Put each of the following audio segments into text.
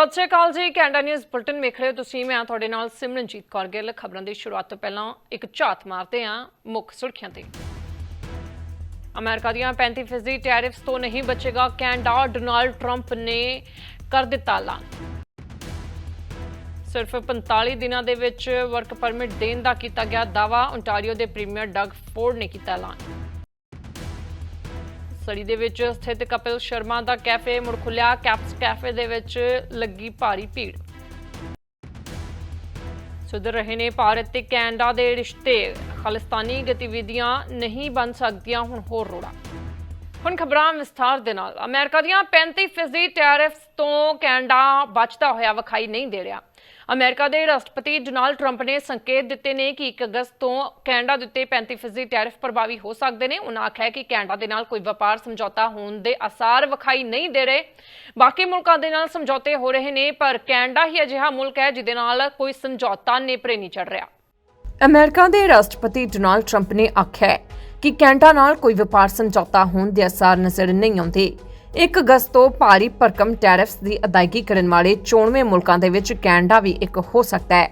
ਸਤਿ ਸ਼੍ਰੀ ਅਕਾਲ ਜੀ, Canada news bulletin ਵੇਖ ਰਹੇ ਹੋ ਤੁਸੀਂ, ਮੈਂ ਤੁਹਾਡੇ ਨਾਲ ਸਿਮਰਨਜੀਤ ਕੌਰ ਗਿੱਲ। ਖਬਰਾਂ ਦੀ ਸ਼ੁਰੂਆਤ ਤੋਂ ਪਹਿਲਾਂ ਇੱਕ ਝਾਤ ਮਾਰਦੇ ਹਾਂ ਮੁੱਖ ਸੁਰਖੀਆਂ ਤੇ। ਅਮਰੀਕਾ ਦੀਆਂ 35% ਟੈਰਿਫਸ ਤੋਂ ਨਹੀਂ ਬਚੇਗਾ ਕੈਨੇਡਾ, ਡੋਨਾਲਡ ਟਰੰਪ ਨੇ ਕਰ ਦਿੱਤਾ ਐਲਾਨ। ਸਿਰਫ 45 ਦਿਨਾਂ ਦੇ ਵਿੱਚ ਵਰਕ ਪਰਮਿਟ ਦੇਣ ਦਾ ਕੀਤਾ ਗਿਆ ਦਾਵਾ ਓਨਟਾਰੀਓ ਦੇ ਪ੍ਰੀਮੀਅਰ ਡਗ ਫੋਰਡ ਨੇ ਕੀਤਾ ਐਲਾਨ। ਸੜੀ ਦੇ ਵਿੱਚ ਸਥਿਤ ਕਪਿਲ ਸ਼ਰਮਾ ਦਾ ਕੈਫੇ ਮੁੜ ਖੁੱਲਿਆ ਕੈਪਸ ਕੈਫੇ ਦੇ ਵਿੱਚ ਲੱਗੀ ਭਾਰੀ ਭੀੜ। ਸੁਧਰ ਰਹੇ ਨੇ ਭਾਰਤ ਤੇ ਕੈਨੇਡਾ ਦੇ ਰਿਸ਼ਤੇ। ਖਾਲਿਸਤਾਨੀ ਗਤੀਵਿਧੀਆਂ ਨਹੀਂ ਬਣ ਸਕਦੀਆਂ, ਹੁਣ ਹੋਰ ਰੋੜਾ। ਹੁਣ ਖਬਰਾਂ ਵਿਸਥਾਰ ਦੇ ਨਾਲ। ਅਮਰੀਕਾ ਦੀਆਂ 35% ਟੈਰਿਫਸ ਤੋਂ ਕੈਨੇਡਾ ਬਚਦਾ ਹੋਇਆ ਵਿਖਾਈ ਨਹੀਂ ਦੇ ਰਿਹਾ। ਅਮਰੀਕਾ ਦੇ ਰਾਸ਼ਟਰਪਤੀ ਡੋਨਾਲਡ ਟਰੰਪ ਨੇ ਸੰਕੇਤ ਦਿੱਤੇ ਨੇ ਕਿ 1 ਅਗਸਤ ਤੋਂ ਕੈਨੇਡਾ ਦੇ ਉੱਤੇ 35% ਟੈਰਿਫ ਪ੍ਰਭਾਵੀ ਹੋ ਸਕਦੇ ਨੇ। ਉਹਨਾਂ ਆਖਿਆ ਕਿ ਕੈਨੇਡਾ ਦੇ ਨਾਲ ਕੋਈ ਵਪਾਰ ਸਮਝੌਤਾ ਹੋਣ ਦੇ ਅਸਾਰ ਵਿਖਾਈ ਨਹੀਂ ਦੇ ਰਹੇ। ਬਾਕੀ ਮੁਲਕਾਂ ਦੇ ਨਾਲ ਸਮਝੌਤੇ ਹੋ ਰਹੇ ਨੇ, ਪਰ ਕੈਨੇਡਾ ਹੀ ਅਜਿਹਾ ਮੁਲਕ ਹੈ ਜਿਹਦੇ ਨਾਲ ਕੋਈ ਸਮਝੌਤਾ ਨੇਪਰੇ ਨਹੀਂ ਚੜ ਰਿਹਾ। ਅਮਰੀਕਾ ਦੇ ਰਾਸ਼ਟਰਪਤੀ ਡੋਨਾਲਡ ਟਰੰਪ ਨੇ ਆਖਿਆ ਕਿ ਕੈਨੇਡਾ ਨਾਲ ਕੋਈ ਵਪਾਰ ਸਮਝੌਤਾ ਹੋਣ ਦੇ ਅਸਾਰ ਨਜ਼ਰ ਨਹੀਂ ਆਉਂਦੇ। 1 ਅਗਸਤ ਤੋਂ ਭਾਰੀ ਭਰਕਮ ਟੈਰਿਫਸ ਦੀ ਅਦਾਇਗੀ ਕਰਨ ਵਾਲੇ 94 ਮੁਲਕਾਂ ਦੇ ਵਿੱਚ ਕੈਨੇਡਾ ਵੀ ਇੱਕ ਹੋ ਸਕਦਾ ਹੈ।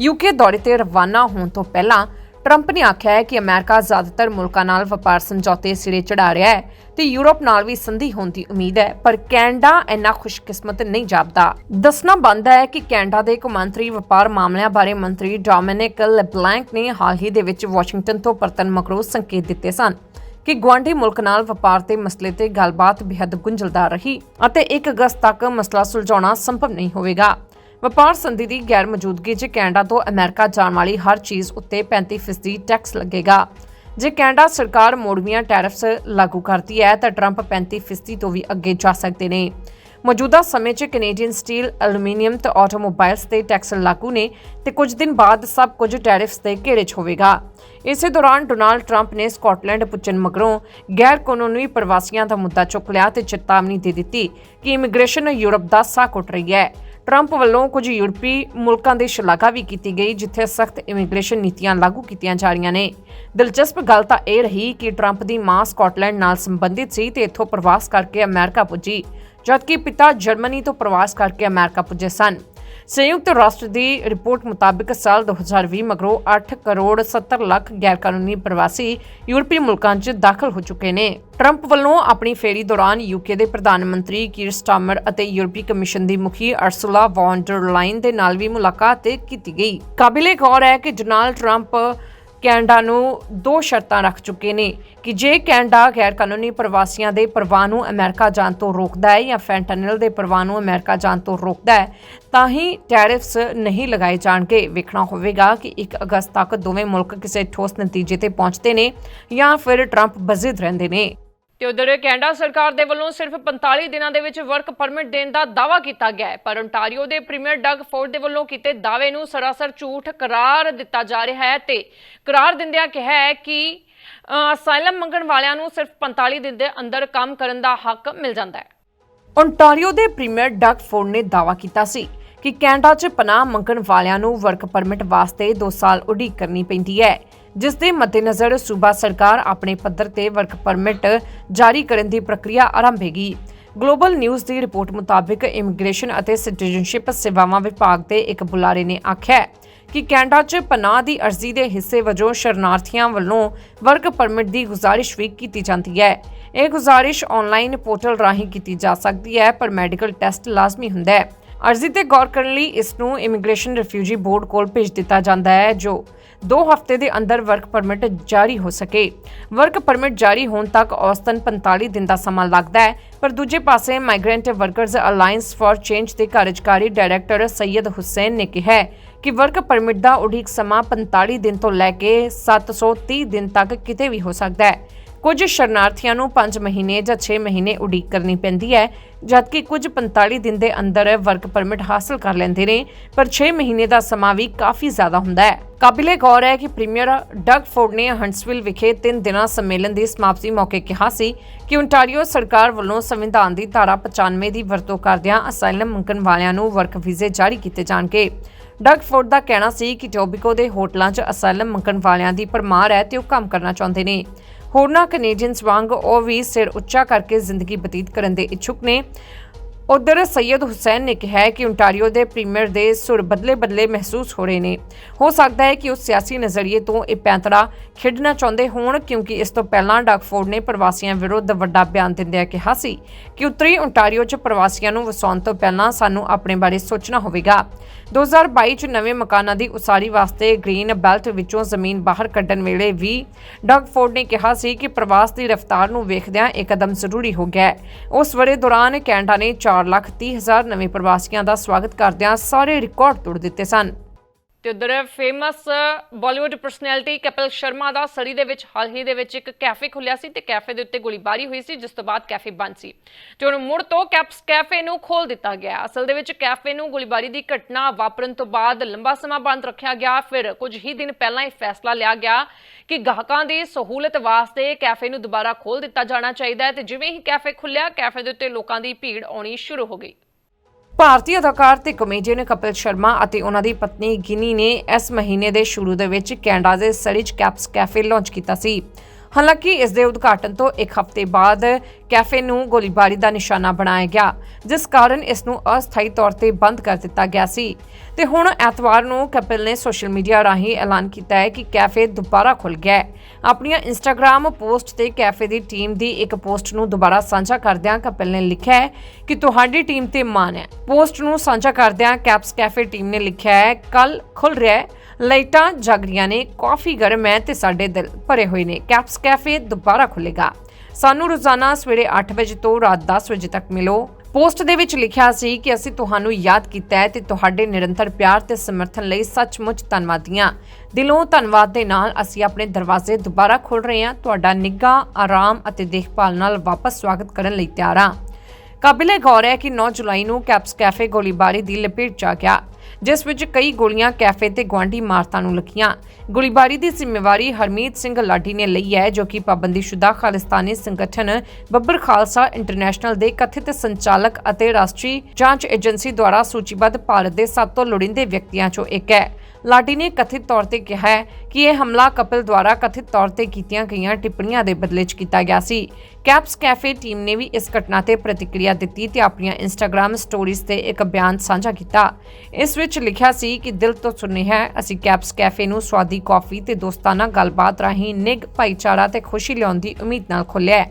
ਯੂਕੇ ਦੌਰੇ ਤੇ ਰਵਾਨਾ ਹੋਣ ਤੋਂ ਪਹਿਲਾਂ ਟਰੰਪ ਨੇ ਆਖਿਆ ਹੈ ਕਿ ਅਮਰੀਕਾ ਜ਼ਿਆਦਾਤਰ ਮੁਲਕਾਂ ਨਾਲ ਵਪਾਰ ਸਮਝੌਤੇ ਸਿਰੇ ਚੜਾ ਰਿਹਾ ਹੈ ਤੇ ਯੂਰਪ ਨਾਲ ਵੀ ਸੰਧੀ ਹੋਣ ਦੀ ਉਮੀਦ ਹੈ, ਪਰ ਕੈਨੇਡਾ ਇੰਨਾ ਖੁਸ਼ਕਿਸਮਤ ਨਹੀਂ ਜਾਪਦਾ। ਦੱਸਣਾ ਬਣਦਾ ਹੈ ਕਿ ਕੈਨੇਡਾ ਦੇ ਕੌਮਾਂਤਰੀ ਵਪਾਰ ਮਾਮਲਿਆਂ ਬਾਰੇ ਮੰਤਰੀ ਡੋਮਿਨਿਕ ਲੈਬਲੈਂਕ ਨੇ ਹਾਲ ਹੀ ਦੇ ਵਿੱਚ ਵਾਸ਼ਿੰਗਟਨ ਤੋਂ ਪਰਤਨ ਮਗਰੋਂ ਸੰਕੇਤ ਦਿੱਤੇ ਸਨ। ਕਿ ਗੁਆਂਢੀ ਮੁਲਕ ਨਾਲ ਵਪਾਰ ਦੇ ਮਸਲੇ ਤੇ ਗੱਲਬਾਤ ਬੇहद ਗੁੰਝਲਦਾਰ ਰਹੀ ਅਤੇ 1 ਅਗਸਤ ਤੱਕ ਮਸਲਾ ਸੁਲਝਾਉਣਾ ਸੰਭਵ ਨਹੀਂ ਹੋਵੇਗਾ। ਵਪਾਰ ਸੰਧੀ ਦੀ ਗੈਰ ਮੌਜੂਦਗੀ 'ਚ ਕੈਨੇਡਾ ਤੋਂ ਅਮਰੀਕਾ ਜਾਣ ਵਾਲੀ ਹਰ ਚੀਜ਼ ਉੱਤੇ 35% ਟੈਕਸ ਲੱਗੇਗਾ। ਜੇ ਕੈਨੇਡਾ ਸਰਕਾਰ ਮੋੜਵੀਆਂ ਟੈਰਿਫਸ ਲਾਗੂ ਕਰਦੀ ਹੈ ਤਾਂ ਟਰੰਪ 35% ਤੋਂ ਵੀ ਅੱਗੇ ਜਾ ਸਕਦੇ ਨੇ। ਮੌਜੂਦਾ ਸਮੇਂ 'ਚ ਕੈਨੇਡੀਅਨ ਸਟੀਲ, ਐਲੂਮੀਨੀਅਮ ਤੇ ਆਟੋਮੋਬਾਈਲਸ ਤੇ ਟੈਕਸ ਲਾਗੂ ਨੇ ਤੇ ਕੁਝ ਦਿਨ ਬਾਅਦ ਸਭ ਕੁਝ ਟੈਰਿਫਸ ਦੇ ਘੇਰੇ 'ਚ ਹੋਵੇਗਾ। ਇਸੇ ਦੌਰਾਨ ਡੋਨਾਲਡ ਟਰੰਪ ਨੇ ਸਕਾਟਲੈਂਡ ਪੁੱਜਣ ਮਗਰੋਂ ਗੈਰ ਕਾਨੂੰਨੀ ਪ੍ਰਵਾਸੀਆਂ ਦਾ ਮੁੱਦਾ ਚੁੱਕ ਲਿਆ ਤੇ ਚੇਤਾਵਨੀ ਦੇ ਦਿੱਤੀ ਕਿ ਇਮੀਗ੍ਰੇਸ਼ਨ ਯੂਰਪ ਦਾ ਸਾਹ ਘੁੱਟ ਰਹੀ ਹੈ। ਟਰੰਪ ਵੱਲੋਂ ਕੁਝ ਯੂਰਪੀ ਮੁਲਕਾਂ ਦੀ ਸ਼ਲਾਘਾ ਵੀ ਕੀਤੀ ਗਈ, ਜਿੱਥੇ ਸਖਤ ਇਮੀਗ੍ਰੇਸ਼ਨ ਨੀਤੀਆਂ ਲਾਗੂ ਕੀਤੀਆਂ ਜਾ ਰਹੀਆਂ ਨੇ। ਦਿਲਚਸਪ ਗੱਲ ਤਾਂ ਇਹ ਰਹੀ ਕਿ ਟਰੰਪ ਦੀ ਮਾਂ ਸਕਾਟਲੈਂਡ ਨਾਲ ਸੰਬੰਧਿਤ ਸੀ ਤੇ ਇੱਥੋਂ ਪ੍ਰਵਾਸ ਕਰਕੇ ਅਮਰੀਕਾ ਪੁੱਜੀ, ਜਦਕਿ ਪਿਤਾ ਜਰਮਨੀ ਤੋਂ ਪ੍ਰਵਾਸ ਕਰਕੇ ਅਮਰੀਕਾ ਪੁੱਜੇ ਸਨ। ਸੰਯੁਕਤ ਰਾਸ਼ਟਰ ਦੀ ਰਿਪੋਰਟ ਮੁਤਾਬਕ ਸਾਲ 2020 ਮਗਰੋਂ 8 ਕਰੋੜ 70 ਲੱਖ ਗੈਰਕਾਨੂੰਨੀ ਪ੍ਰਵਾਸੀ ਯੂਰਪੀ ਮੁਲਕਾਂ 'ਚ ਦਾਖਲ ਹੋ ਚੁੱਕੇ ਨੇ। ਟਰੰਪ ਵੱਲੋਂ ਆਪਣੀ ਫੇਰੀ ਦੌਰਾਨ ਯੂਕੇ ਦੇ ਪ੍ਰਧਾਨ ਮੰਤਰੀ ਕੀਰ ਸਟਾਰਮਰ ਅਤੇ ਯੂਰਪੀ ਕਮਿਸ਼ਨ ਦੀ ਮੁਖੀ ਅਰਸੂਲਾ ਵੌਨ ਡਰ ਲਾਈਨ ਦੇ ਨਾਲ ਵੀ ਮੁਲਾਕਾਤ ਕੀਤੀ ਗਈ। ਕਾਬਿਲੇ ਗੌਰ ਹੈ ਕਿ ਡੋਨਾਲਡ ਟਰੰਪ ਕੈਨੇਡਾ ਨੂੰ ਦੋ ਸ਼ਰਤਾਂ ਰੱਖ ਚੁੱਕੇ ਨੇ ਕਿ ਜੇ ਕੈਨੇਡਾ ਗੈਰ ਕਾਨੂੰਨੀ ਪ੍ਰਵਾਸੀਆਂ ਦੇ ਪ੍ਰਵਾਹ ਨੂੰ ਅਮਰੀਕਾ ਜਾਣ ਤੋਂ ਰੋਕਦਾ ਹੈ ਜਾਂ ਫੈਂਟਨਲ ਦੇ ਪ੍ਰਵਾਹ ਨੂੰ ਅਮਰੀਕਾ ਜਾਣ ਤੋਂ ਰੋਕਦਾ ਹੈ, ਤਾਂ ਹੀ ਟੈਰਿਫਸ ਨਹੀਂ ਲਗਾਏ ਜਾਣਗੇ। ਵੇਖਣਾ ਹੋਵੇਗਾ ਕਿ 1 ਅਗਸਤ ਤੱਕ ਦੋਵੇਂ ਮੁਲਕ ਕਿਸੇ ਠੋਸ ਨਤੀਜੇ ਤੇ ਪਹੁੰਚਦੇ ਨੇ ਜਾਂ ਫਿਰ ਟਰੰਪ ਬਜ਼ਿਦ ਰਹਿੰਦੇ ਨੇ। ਤੇ ਉਧਰ ਕੈਨੇਡਾ ਸਰਕਾਰ ਦੇ ਵੱਲੋਂ ਸਿਰਫ 45 ਦਿਨਾਂ ਦੇ ਵਿੱਚ ਵਰਕ ਪਰਮਿਟ ਦੇਣ ਦਾ ਦਾਅਵਾ ਕੀਤਾ ਗਿਆ ਹੈ, ਪਰ ਓਨਟਾਰੀਓ ਦੇ ਪ੍ਰੀਮੀਅਰ ਡਗ ਫੋਰਡ ਦੇ ਵੱਲੋਂ ਕੀਤੇ ਦਾਅਵੇ ਨੂੰ ਸਰਾਸਰ ਝੂਠ ਕਰਾਰ ਦਿੱਤਾ ਜਾ ਰਿਹਾ ਹੈ ਤੇ ਕਰਾਰ ਦਿੰਦਿਆਂ ਕਿਹਾ ਹੈ ਕਿ ਅਸਾਈਲਮ ਮੰਗਣ ਵਾਲਿਆਂ ਨੂੰ ਸਿਰਫ 45 ਦਿਨ ਦੇ ਅੰਦਰ ਕੰਮ ਕਰਨ ਦਾ ਹੱਕ ਮਿਲ ਜਾਂਦਾ ਹੈ। ਓਨਟਾਰੀਓ ਦੇ ਪ੍ਰੀਮੀਅਰ ਡਗ ਫੋਰਡ ਨੇ ਦਾਅਵਾ ਕੀਤਾ ਸੀ ਕਿ ਕੈਨੇਡਾ 'ਚ ਪਨਾਹ ਮੰਗਣ ਵਾਲਿਆਂ ਨੂੰ ਵਰਕ ਪਰਮਿਟ ਵਾਸਤੇ 2 ਸਾਲ ਉਡੀਕ ਕਰਨੀ ਪੈਂਦੀ ਹੈ। ਜਿਸ ਦੇ ਮੱਦੇਨਜ਼ਰ ਸੂਬਾ ਸਰਕਾਰ ਆਪਣੇ ਪੱਧਰ ਤੇ ਵਰਕ ਪਰਮਿਟ ਜਾਰੀ ਕਰਨ ਦੀ ਪ੍ਰਕਿਰਿਆ ਆਰੰਭੇਗੀ। ਗਲੋਬਲ ਨਿਊਜ਼ ਦੀ ਰਿਪੋਰਟ ਮੁਤਾਬਕ ਇਮੀਗ੍ਰੇਸ਼ਨ ਅਤੇ ਸਿਟੀਜ਼ਨਸ਼ਿਪ ਸੇਵਾਵਾਂ ਵਿਭਾਗ ਦੇ ਇੱਕ ਬੁਲਾਰੇ ਨੇ ਆਖਿਆ ਕਿ ਕੈਨੇਡਾ 'ਚ ਪਨਾਹ ਦੀ ਅਰਜ਼ੀ ਦੇ ਹਿੱਸੇ ਵਜੋਂ ਸ਼ਰਨਾਰਥੀਆਂ ਵੱਲੋਂ ਵਰਕ ਪਰਮਿਟ ਦੀ ਗੁਜ਼ਾਰਿਸ਼ ਵੀ ਕੀਤੀ ਜਾਂਦੀ ਹੈ। ਇਹ ਗੁਜ਼ਾਰਿਸ਼ ਆਨਲਾਈਨ ਪੋਰਟਲ ਰਾਹੀਂ ਕੀਤੀ ਜਾ ਸਕਦੀ ਹੈ, ਪਰ ਮੈਡੀਕਲ ਟੈਸਟ ਲਾਜ਼ਮੀ ਹੁੰਦਾ ਹੈ। ਅਰਜ਼ੀ ਤੇ ਗੌਰ ਕਰਨ ਲਈ ਇਸ ਨੂੰ ਇਮੀਗ੍ਰੇਸ਼ਨ ਰਿਫਿਊਜੀ ਬੋਰਡ ਕੋਲ ਭੇਜ ਦਿੱਤਾ ਜਾਂਦਾ ਹੈ, ਜੋ 2 ਹਫ਼ਤੇ ਦੇ ਅੰਦਰ ਵਰਕ ਪਰਮਿਟ ਜਾਰੀ ਹੋ ਸਕੇ। ਵਰਕ ਪਰਮਿਟ ਜਾਰੀ ਹੋਣ ਤੱਕ ਔਸਤਨ 45 ਦਿਨ ਦਾ ਸਮਾਂ ਲੱਗਦਾ ਹੈ, ਪਰ ਦੂਜੇ ਪਾਸੇ migrant workers alliance for change ਦੇ ਕਾਰਜਕਾਰੀ ਡਾਇਰੈਕਟਰ ਸੈਯਦ ਹੁਸੈਨ ਨੇ ਕਿਹਾ ਕਿ ਵਰਕ ਪਰਮਿਟ ਦਾ ਉਡੀਕ ਸਮਾਂ 45 ਦਿਨ ਤੋਂ ਲੈ ਕੇ 730 ਦਿਨ ਤੱਕ ਕਿਤੇ ਵੀ ਹੋ ਸਕਦਾ ਹੈ। ਕੁਝ ਸ਼ਰਨਾਰਥੀਆਂ ਨੂੰ 5 ਮਹੀਨੇ ਜਾਂ 6 ਮਹੀਨੇ ਉਡੀਕ ਕਰਨੀ ਪੈਂਦੀ ਹੈ, ਜਦਕਿ ਕੁਝ 45 ਦਿਨ ਦੇ ਅੰਦਰ ਵਰਕ ਪਰਮਿਟ ਹਾਸਲ ਕਰ ਲੈਂਦੇ ਨੇ, ਪਰ 6 ਮਹੀਨੇ ਦਾ ਸਮਾਂ ਵੀ ਕਾਫੀ ਜ਼ਿਆਦਾ ਹੁੰਦਾ ਹੈ। ਕਾਬਿਲੇ ਗੌਰ ਹੈ ਕਿ ਪ੍ਰੀਮੀਅਰ ਡਗ ਫੋਰਡ ਨੇ ਹੰਟਸਵਿਲ ਵਿਖੇ ਤਿੰਨ ਦਿਨਾਂ ਸੰਮੇਲਨ ਦੀ ਸਮਾਪਤੀ ਮੌਕੇ ਕਿਹਾ ਸੀ ਕਿ ਓਨਟਾਰੀਓ ਸਰਕਾਰ ਵੱਲੋਂ ਸੰਵਿਧਾਨ ਦੀ ਧਾਰਾ 95 ਦੀ ਵਰਤੋਂ ਕਰਦਿਆਂ ਅਸਾਈਲਮ ਮੰਗਣ ਵਾਲਿਆਂ ਨੂੰ ਵਰਕ ਵੀਜ਼ੇ ਜਾਰੀ ਕੀਤੇ ਜਾਣਗੇ। ਡਗ ਫੋਰਡ ਦਾ ਕਹਿਣਾ ਸੀ ਕਿ ਟੋਬਿਕੋ ਦੇ ਹੋਟਲਾਂ 'ਚ ਅਸਾਈਲਮ ਮੰਗਣ ਵਾਲਿਆਂ ਦੀ ਪਰਮਾਰ ਹੈ ਤੇ ਉਹ ਕੰਮ ਕਰਨਾ ਚਾਹੁੰਦੇ ਨੇ। ਹੋਰਨਾਂ ਕੈਨੇਡੀਅਨਸ ਵਾਂਗ ਉਹ ਵੀ ਸਿਰ ਉੱਚਾ ਕਰਕੇ ਜ਼ਿੰਦਗੀ ਬਤੀਤ ਕਰਨ ਦੇ ਇੱਛੁਕ ਨੇ। ਉਧਰ ਸੈਯਦ ਹੁਸੈਨ ਨੇ ਕਿਹਾ ਹੈ ਕਿ ਓਨਟਾਰੀਓ ਦੇ ਪ੍ਰੀਮੀਅਰ ਦੇ ਸੁਰ ਬਦਲੇ-ਬਦਲੇ ਮਹਿਸੂਸ ਹੋ ਰਹੇ ਨੇ। ਹੋ ਸਕਦਾ ਹੈ ਕਿ ਉਹ ਸਿਆਸੀ ਨਜ਼ਰੀਏ ਤੋਂ ਇਹ ਪੈਂਤੜਾ ਖੇਡਣਾ ਚਾਹੁੰਦੇ ਹੋਣ, ਕਿਉਂਕਿ ਇਸ ਤੋਂ ਪਹਿਲਾਂ ਡਾਕਫੋਰਡ ਨੇ ਪ੍ਰਵਾਸੀਆਂ ਵਿਰੁੱਧ ਵੱਡਾ ਬਿਆਨ ਦਿੰਦਿਆਂ ਕਿਹਾ ਸੀ ਕਿ ਉੱਤਰੀ ਓਨਟਾਰੀਓ 'ਚ ਪ੍ਰਵਾਸੀਆਂ ਨੂੰ ਵਸਾਉਣ ਤੋਂ ਪਹਿਲਾਂ ਸਾਨੂੰ ਆਪਣੇ ਬਾਰੇ ਸੋਚਣਾ ਹੋਵੇਗਾ। 2022 'ਚ ਨਵੇਂ ਮਕਾਨਾਂ ਦੀ ਉਸਾਰੀ ਵਾਸਤੇ ਗ੍ਰੀਨ ਬੈਲਟ ਵਿੱਚੋਂ ਜ਼ਮੀਨ ਬਾਹਰ ਕੱਢਣ ਵੇਲੇ ਵੀ ਡਾਕਫੋਰਡ ਨੇ ਕਿਹਾ ਸੀ ਕਿ ਪ੍ਰਵਾਸ ਦੀ ਰਫ਼ਤਾਰ ਨੂੰ ਵੇਖਦਿਆਂ ਇਹ ਕਦਮ ਜ਼ਰੂਰੀ ਹੋ ਗਿਆ ਉਸ ਵਰੇ ਦੌਰਾਨ ਕੈਨੇਡਾ ਨੇ 4 ਲੱਖ 30 ਹਜ਼ਾਰ ਨਵੇਂ ਪ੍ਰਵਾਸੀਆਂ ਦਾ ਸਵਾਗਤ ਕਰਦਿਆਂ ਸਾਰੇ ਰਿਕਾਰਡ ਤੋੜ ਦਿੱਤੇ ਸਨ। ਤੇ ਉਧਰ ਫੇਮਸ ਬਾਲੀਵੁੱਡ ਪਰਸਨੈਲਿਟੀ ਕਪਿਲ ਸ਼ਰਮਾ ਦਾ ਸੜੀ ਦੇ ਵਿੱਚ, ਹਾਲ ਹੀ ਦੇ ਵਿੱਚ ਇੱਕ ਕੈਫੇ ਖੁੱਲਿਆ ਸੀ ਤੇ ਕੈਫੇ ਦੇ ਉੱਤੇ ਗੋਲੀਬਾਰੀ ਹੋਈ ਸੀ, ਜਿਸ ਤੋਂ ਬਾਅਦ ਕੈਫੇ ਬੰਦ ਸੀ। ਤੇ ਹੁਣ ਮੁੜ ਤੋਂ ਕੈਪਸ ਕੈਫੇ ਨੂੰ ਖੋਲ ਦਿੱਤਾ ਗਿਆ। ਅਸਲ ਦੇ ਵਿੱਚ ਕੈਫੇ ਨੂੰ ਗੋਲੀਬਾਰੀ ਦੀ ਘਟਨਾ ਵਾਪਰਨ ਤੋਂ ਬਾਅਦ ਲੰਬਾ ਸਮਾਂ ਬੰਦ ਰੱਖਿਆ ਗਿਆ। ਫਿਰ ਕੁਝ ਹੀ ਦਿਨ ਪਹਿਲਾਂ ਇਹ ਫੈਸਲਾ ਲਿਆ ਗਿਆ ਕਿ ਗਾਹਕਾਂ ਦੀ ਸਹੂਲਤ ਵਾਸਤੇ ਕੈਫੇ ਨੂੰ ਦੁਬਾਰਾ ਖੋਲ ਦਿੱਤਾ ਜਾਣਾ ਚਾਹੀਦਾ ਹੈ ਤੇ ਜਿਵੇਂ ਹੀ ਕੈਫੇ ਖੁੱਲਿਆ ਕੈਫੇ ਦੇ ਉੱਤੇ ਲੋਕਾਂ ਦੀ ਭੀੜ ਆਉਣੀ ਸ਼ੁਰੂ ਹੋ ਗਈ। ਭਾਰਤੀ ਅਦਾਕਾਰ ਤੇ ਕਮੇਡੀਅਨ ਕਪਿਲ ਸ਼ਰਮਾ ਅਤੇ ਉਹਨਾਂ ਦੀ ਪਤਨੀ ਗਿਨੀ ਨੇ ਇਸ ਮਹੀਨੇ ਦੇ ਸ਼ੁਰੂ ਦੇ ਵਿੱਚ ਕੈਨੇਡਾ ਦੇ ਸਰਿਜ ਕੈਪਸ ਕੈਫੇ ਲਾਂਚ ਕੀਤਾ ਸੀ। ਹਾਲਾਂਕਿ ਇਸ ਦੇ ਉਦਘਾਟਨ ਤੋਂ ਇੱਕ ਹਫ਼ਤੇ ਬਾਅਦ ਕੈਫੇ ਨੂੰ ਗੋਲੀਬਾਰੀ ਦਾ ਨਿਸ਼ਾਨਾ ਬਣਾਇਆ ਗਿਆ, ਜਿਸ ਕਾਰਨ ਇਸ ਨੂੰ ਅਸਥਾਈ ਤੌਰ ਤੇ ਬੰਦ ਕਰ ਦਿੱਤਾ ਗਿਆ ਸੀ। ਤੇ ਹੁਣ ਐਤਵਾਰ ਨੂੰ ਕਪਿਲ ਨੇ ਸੋਸ਼ਲ ਮੀਡੀਆ ਰਾਹੀਂ ਐਲਾਨ ਕੀਤਾ ਹੈ ਕਿ ਕੈਫੇ ਦੁਬਾਰਾ ਖੁੱਲ ਗਿਆ ਹੈ। ਆਪਣੀਆਂ ਇੰਸਟਾਗ੍ਰam ਪੋਸਟ ਤੇ ਕੈਫੇ ਦੀ ਟੀਮ ਦੀ ਇੱਕ ਪੋਸਟ ਨੂੰ ਦੁਬਾਰਾ ਸਾਂਝਾ ਕਰਦਿਆਂ ਕਪਿਲ ਨੇ ਲਿਖਿਆ ਹੈ ਕਿ ਤੁਹਾਡੀ ਟੀਮ ਤੇ ਮਾਣ ਹੈ। ਪੋਸਟ ਨੂੰ ਸਾਂਝਾ ਕਰਦਿਆਂ ਕੈਪਸ ਕੈਫੇ ਟੀਮ ਨੇ ਲਿਖਿਆ ਹੈ ਕੱਲ ਖੁੱਲ ਰਿਹਾ ਹੈ। ਲਾਈਟਾਂ ਜਗ ਰਹੀਆਂ ਨੇ, ਕਾਫੀ ਗਰਮ ਹੈ ਤੇ ਸਾਡੇ ਦਿਲ ਭਰੇ ਹੋਏ ਨੇ। ਕੈਪਸ ਕੈਫੇ ਦੁਬਾਰਾ ਖੁੱਲੇਗਾ ਸਾਨੂੰ ਰੋਜ਼ਾਨਾ ਸਵੇਰੇ 8 ਵਜੇ ਤੋਂ ਰਾਤ 10 ਵਜੇ ਤੱਕ ਮਿਲੋ। ਪੋਸਟ ਦੇ ਵਿੱਚ ਲਿਖਿਆ ਸੀ ਕਿ ਅਸੀਂ ਤੁਹਾਨੂੰ ਯਾਦ ਕੀਤਾ ਹੈ ਤੇ ਤੁਹਾਡੇ ਨਿਰੰਤਰ ਪਿਆਰ ਤੇ ਸਮਰਥਨ ਲਈ ਸੱਚਮੁੱਚ ਧੰਨਵਾਦੀਆਂ ਦਿਲੋਂ ਧੰਨਵਾਦ ਦੇ ਨਾਲ ਅਸੀਂ ਆਪਣੇ ਦਰਵਾਜ਼ੇ ਦੁਬਾਰਾ ਖੋਲ ਰਹੇ ਹਾਂ। ਤੁਹਾਡਾ ਨਿੱਘਾ, ਆਰਾਮ ਅਤੇ ਦੇਖਭਾਲ ਨਾਲ ਵਾਪਸ ਸਵਾਗਤ ਕਰਨ ਲਈ ਤਿਆਰ ਹਾਂ। ਕਾਬਿਲੇ ਗੌਰ ਹੈ ਕਿ 9 ਜੁਲਾਈ ਨੂੰ ਕੈਪਸ ਕੈਫੇ ਗੋਲੀਬਾਰੀ ਦੀ ਲਪੇਟ 'ਚ ਆ ਗਿਆ। ਜਿਸ ਵਿੱਚ ਕਈ ਗੋਲੀਆਂ, ਕੈਫੇ ਤੇ ਗਵਾਂਢੀ ਇਮਾਰਤਾਂ ਨੂੰ ਲੱਗੀਆਂ। ਗੋਲੀਬਾਰੀ ਦੀ ਜ਼ਿੰਮੇਵਾਰੀ ਹਰਮੀਤ ਸਿੰਘ ਲਾਡੀ ਨੇ ਲਈ ਹੈ, ਜੋ ਕਿ ਪਾਬੰਦੀਸ਼ੁਦਾ ਖਾਲਿਸਤਾਨੀ ਸੰਗਠਨ ਬੱਬਰ ਖਾਲਸਾ ਇੰਟਰਨੈਸ਼ਨਲ ਦੇ ਕਥਿਤ ਸੰਚਾਲਕ ਅਤੇ ਰਾਸ਼ਟਰੀ ਜਾਂਚ ਏਜੰਸੀ ਦੁਆਰਾ ਸੂਚੀਬੱਧ ਭਾਰਤ ਦੇ ਸਭ ਤੋਂ ਲੋੜੀਂਦੇ ਵਿਅਕਤੀਆਂ 'ਚੋਂ ਇੱਕ ਹੈ। ਲਾਡੀ ਨੇ ਕਥਿਤ ਤੌਰ ਤੇ ਕਿਹਾ ਹੈ ਕਿ ਇਹ ਹਮਲਾ ਕਪਿਲ ਦੁਆਰਾ ਕਥਿਤ ਤੌਰ ਤੇ ਕੀਤੀਆਂ ਗਈਆਂ ਟਿੱਪਣੀਆਂ ਦੇ ਬਦਲੇ 'ਚ ਕੀਤਾ ਗਿਆ ਸੀ। ਕੈਪਸ ਕੈਫੇ ਟੀਮ ਨੇ ਵੀ ਇਸ ਘਟਨਾ ਤੇ ਪ੍ਰਤੀਕਿਰਿਆ ਦਿੱਤੀ ਤੇ ਆਪਣੀਆਂ ਇੰਸਟਾਗ੍ਰam ਸਟੋਰੀਜ਼ ਤੇ ਇੱਕ ਬਿਆਨ ਸਾਂਝਾ ਕੀਤਾ। ਇਸ ਵਿੱਚ ਲਿਖਿਆ ਸੀ ਕਿ ਦਿਲ ਤੋਂ ਸੁਣੇ ਹੈ, ਅਸੀਂ ਕੈਪਸ ਕੈਫੇ ਨੂੰ ਸਵਾਦੀ ਕਾਫੀ ਤੇ ਦੋਸਤਾਨਾ ਗੱਲਬਾਤ ਰਾਹੀਂ ਨਿੱਘ ਭਾਈਚਾਰਾ ਤੇ ਖੁਸ਼ੀ ਲਿਆਉਣ ਦੀ ਉਮੀਦ ਨਾਲ ਖੋਲ੍ਹਿਆ ਹੈ।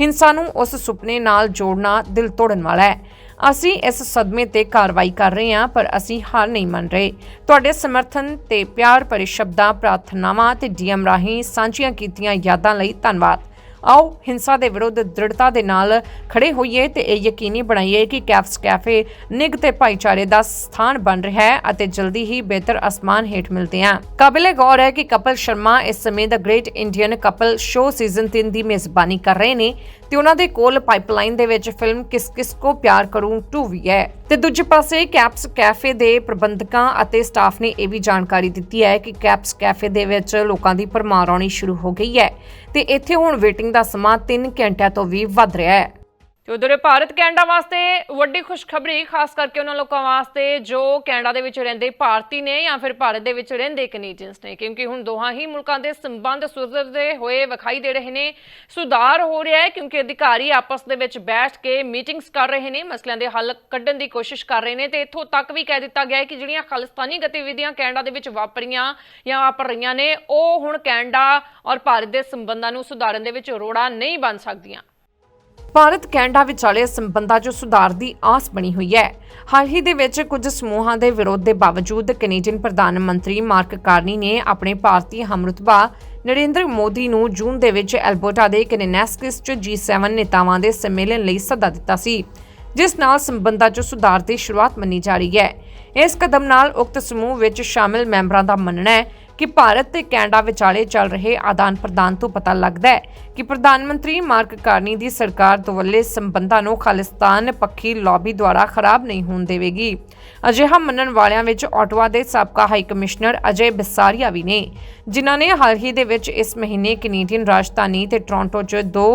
ਹਿੰਸਾ ਨੂੰ ਉਸ ਸੁਪਨੇ ਨਾਲ ਜੋੜਨਾ ਦਿਲ ਤੋੜਨ ਵਾਲਾ ਹੈ। ਅਸੀਂ ਇਸ ਸਦਮੇ ਤੇ ਕਾਰਵਾਈ ਕਰ ਰਹੇ ਹਾਂ, ਪਰ ਅਸੀਂ ਹਾਰ ਨਹੀਂ ਮੰਨ ਰਹੇ। ਤੁਹਾਡੇ ਸਮਰਥਨ ਤੇ ਪਿਆਰ ਭਰੇ ਸ਼ਬਦਾਂ, ਪ੍ਰਾਰਥਨਾਵਾਂ ਤੇ ਡੀਐਮ ਰਾਹੀਂ ਸਾਂਝੀਆਂ ਕੀਤੀਆਂ ਯਾਦਾਂ ਲਈ ਧੰਨਵਾਦ। ਆਓ, ਹਿੰਸਾ ਦੇ ਵਿਰੁੱਧ ਦ੍ਰਿੜਤਾ ਦੇ ਨਾਲ ਖੜੇ ਹੋਈਏ ਤੇ ਇਹ ਯਕੀਨੀ ਬਣਾਈਏ ਕਿ ਕੈਫਸ ਕੈਫੇ ਨਿੱਘ ਤੇ ਭਾਈਚਾਰੇ ਦਾ ਸਥਾਨ ਬਣ ਰਿਹਾ ਹੈ ਅਤੇ ਜਲਦੀ ਹੀ ਬਿਹਤਰ ਅਸਮਾਨ ਹੇਠ ਮਿਲਦੇ ਹਾਂ। ਕਾਬਿਲੇ ਗੌਰ ਹੈ ਕਿ ਕਪਲ ਸ਼ਰਮਾ ਇਸ ਸਮੇਂ ਦਾ great Indian Kapil show season 3 ਦੀ ਮੇਜ਼ਬਾਨੀ ਕਰ ਰਹੇ ਨੇ। ਤੇ ਉਹਨਾਂ ਦੇ ਕੋਲ ਪਾਈਪਲਾਈਨ ਦੇ ਵਿੱਚ ਫਿਲਮ ਕਿਸ ਕਿਸ ਕੋ ਪਿਆਰ ਕਰੂੰ 2 ਵੀ ਹੈ। ਤੇ ਦੂਜੇ ਪਾਸੇ ਕੈਪਸ ਕੈਫੇ ਦੇ ਪ੍ਰਬੰਧਕਾਂ ਅਤੇ ਸਟਾਫ ਨੇ ਇਹ ਵੀ ਜਾਣਕਾਰੀ ਦਿੱਤੀ ਹੈ ਕਿ ਕੈਪਸ ਕੈਫੇ ਦੇ ਵਿੱਚ ਲੋਕਾਂ ਦੀ ਭਰਮਾਰ ਆਉਣੀ ਸ਼ੁਰੂ ਹੋ ਗਈ ਹੈ ਤੇ ਇੱਥੇ ਹੁਣ ਵੇਟਿੰਗ ਦਾ ਸਮਾਂ 3 ਘੰਟਿਆਂ ਤੋਂ ਵੀ ਵੱਧ ਰਿਹਾ ਹੈ। ਤੇ ਉਧਰ ਭਾਰਤ ਕੈਨੇਡਾ ਵਾਸਤੇ ਵੱਡੀ ਖੁਸ਼ਖਬਰੀ, ਖਾਸ ਕਰਕੇ ਉਹਨਾਂ ਲੋਕਾਂ ਵਾਸਤੇ ਜੋ ਕੈਨੇਡਾ ਦੇ ਵਿੱਚ ਰਹਿੰਦੇ ਭਾਰਤੀ ਨੇ ਜਾਂ ਫਿਰ ਭਾਰਤ ਦੇ ਵਿੱਚ ਰਹਿੰਦੇ ਕੈਨੇਡੀਅਨਸ ਨੇ, ਕਿਉਂਕਿ ਹੁਣ ਦੋਹਾਂ ਹੀ ਮੁਲਕਾਂ ਦੇ ਸੰਬੰਧ ਸੁਧਰਦੇ ਹੋਏ ਵਿਖਾਈ ਦੇ ਰਹੇ ਨੇ, ਸੁਧਾਰ ਹੋ ਰਿਹਾ ਹੈ, ਕਿਉਂਕਿ ਅਧਿਕਾਰੀ ਆਪਸ ਦੇ ਵਿੱਚ ਬੈਠ ਕੇ ਮੀਟਿੰਗਸ ਕਰ ਰਹੇ ਨੇ, ਮਸਲਿਆਂ ਦੇ ਹੱਲ ਕੱਢਣ ਦੀ ਕੋਸ਼ਿਸ਼ ਕਰ ਰਹੇ ਨੇ ਤੇ ਇੱਥੋਂ ਤੱਕ ਵੀ ਕਹਿ ਦਿੱਤਾ ਗਿਆ ਹੈ ਕਿ ਜਿਹੜੀਆਂ ਖਾਲਿਸਤਾਨੀ ਗਤੀਵਿਧੀਆਂ ਕੈਨੇਡਾ ਦੇ ਵਿੱਚ ਵਾਪਰੀਆਂ ਜਾਂ ਵਾਪਰ ਰਹੀਆਂ ਨੇ, ਉਹ ਹੁਣ ਕੈਨੇਡਾ ਔਰ ਭਾਰਤ ਦੇ ਸੰਬੰਧਾਂ ਨੂੰ ਸੁਧਾਰਨ ਦੇ ਵਿੱਚ ਰੋੜਾ ਨਹੀਂ ਬਣ ਸਕਦੀਆਂ। ਭਾਰਤ ਕੈਨੇਡਾ ਵਿਚਾਲੇ ਸੰਬੰਧਾਂ 'ਚ ਸੁਧਾਰ ਦੀ ਆਸ ਬਣੀ ਹੋਈ ਹੈ। ਹਾਲ ਹੀ ਦੇ ਵਿੱਚ ਕੁਝ ਸਮੂਹਾਂ ਦੇ ਵਿਰੋਧ ਦੇ ਬਾਵਜੂਦ ਕੈਨੇਡੀਅਨ ਪ੍ਰਧਾਨ ਮੰਤਰੀ ਮਾਰਕ ਕਾਰਨੀ ਨੇ ਆਪਣੇ ਭਾਰਤੀ ਹਮਰੁਤਬਾ ਨਰਿੰਦਰ ਮੋਦੀ ਨੂੰ ਜੂਨ ਦੇ ਵਿੱਚ ਐਲਬਰਟਾ ਦੇ ਕਨੈਸਕਿਸ 'ਚ G7 ਨੇਤਾਵਾਂ ਦੇ ਸੰਮੇਲਨ ਲਈ ਸੱਦਾ ਦਿੱਤਾ ਸੀ, ਜਿਸ ਨਾਲ ਸੰਬੰਧਾਂ 'ਚ ਸੁਧਾਰ ਦੀ ਸ਼ੁਰੂਆਤ ਮੰਨੀ ਜਾ ਰਹੀ ਹੈ। ਇਸ ਕਦਮ ਨਾਲ ਉਕਤ ਸਮੂਹ ਵਿੱਚ ਸ਼ਾਮਿਲ ਮੈਂਬਰਾਂ ਦਾ ਮੰਨਣਾ ਹੈ ਕਿ ਭਾਰਤ ਤੇ ਕੈਨੇਡਾ ਵਿਚਾਲੇ ਚੱਲ ਰਹੇ ਆਦਾਨ ਪ੍ਰਦਾਨ ਤੋਂ ਪਤਾ ਲੱਗਦਾ ਹੈ ਕਿ ਪ੍ਰਧਾਨ ਮੰਤਰੀ ਮਾਰਕ ਕਾਰਨੀ ਦੀ ਸਰਕਾਰ ਦੁਵੱਲੇ ਸੰਬੰਧਾਂ ਨੂੰ ਖਾਲਿਸਤਾਨ ਪੱਖੀ ਲੌਬੀ ਦੁਆਰਾ ਖਰਾਬ ਨਹੀਂ ਹੋਣ ਦੇਵੇਗੀ। ਅਜਿਹਾ ਮੰਨਣ ਵਾਲਿਆਂ ਵਿੱਚ ਆਟਵਾ ਦੇ ਸਾਬਕਾ ਹਾਈ ਕਮਿਸ਼ਨਰ ਅਜੇ ਬਿਸਾਰੀਆ ਵੀ ਨੇ, ਜਿਨ੍ਹਾਂ ਨੇ ਹਾਲ ਹੀ ਦੇ ਵਿੱਚ ਇਸ ਮਹੀਨੇ ਕੈਨੇਡੀਅਨ ਰਾਜਧਾਨੀ ਤੇ ਟੋਰਾਂਟੋ 'ਚ ਦੋ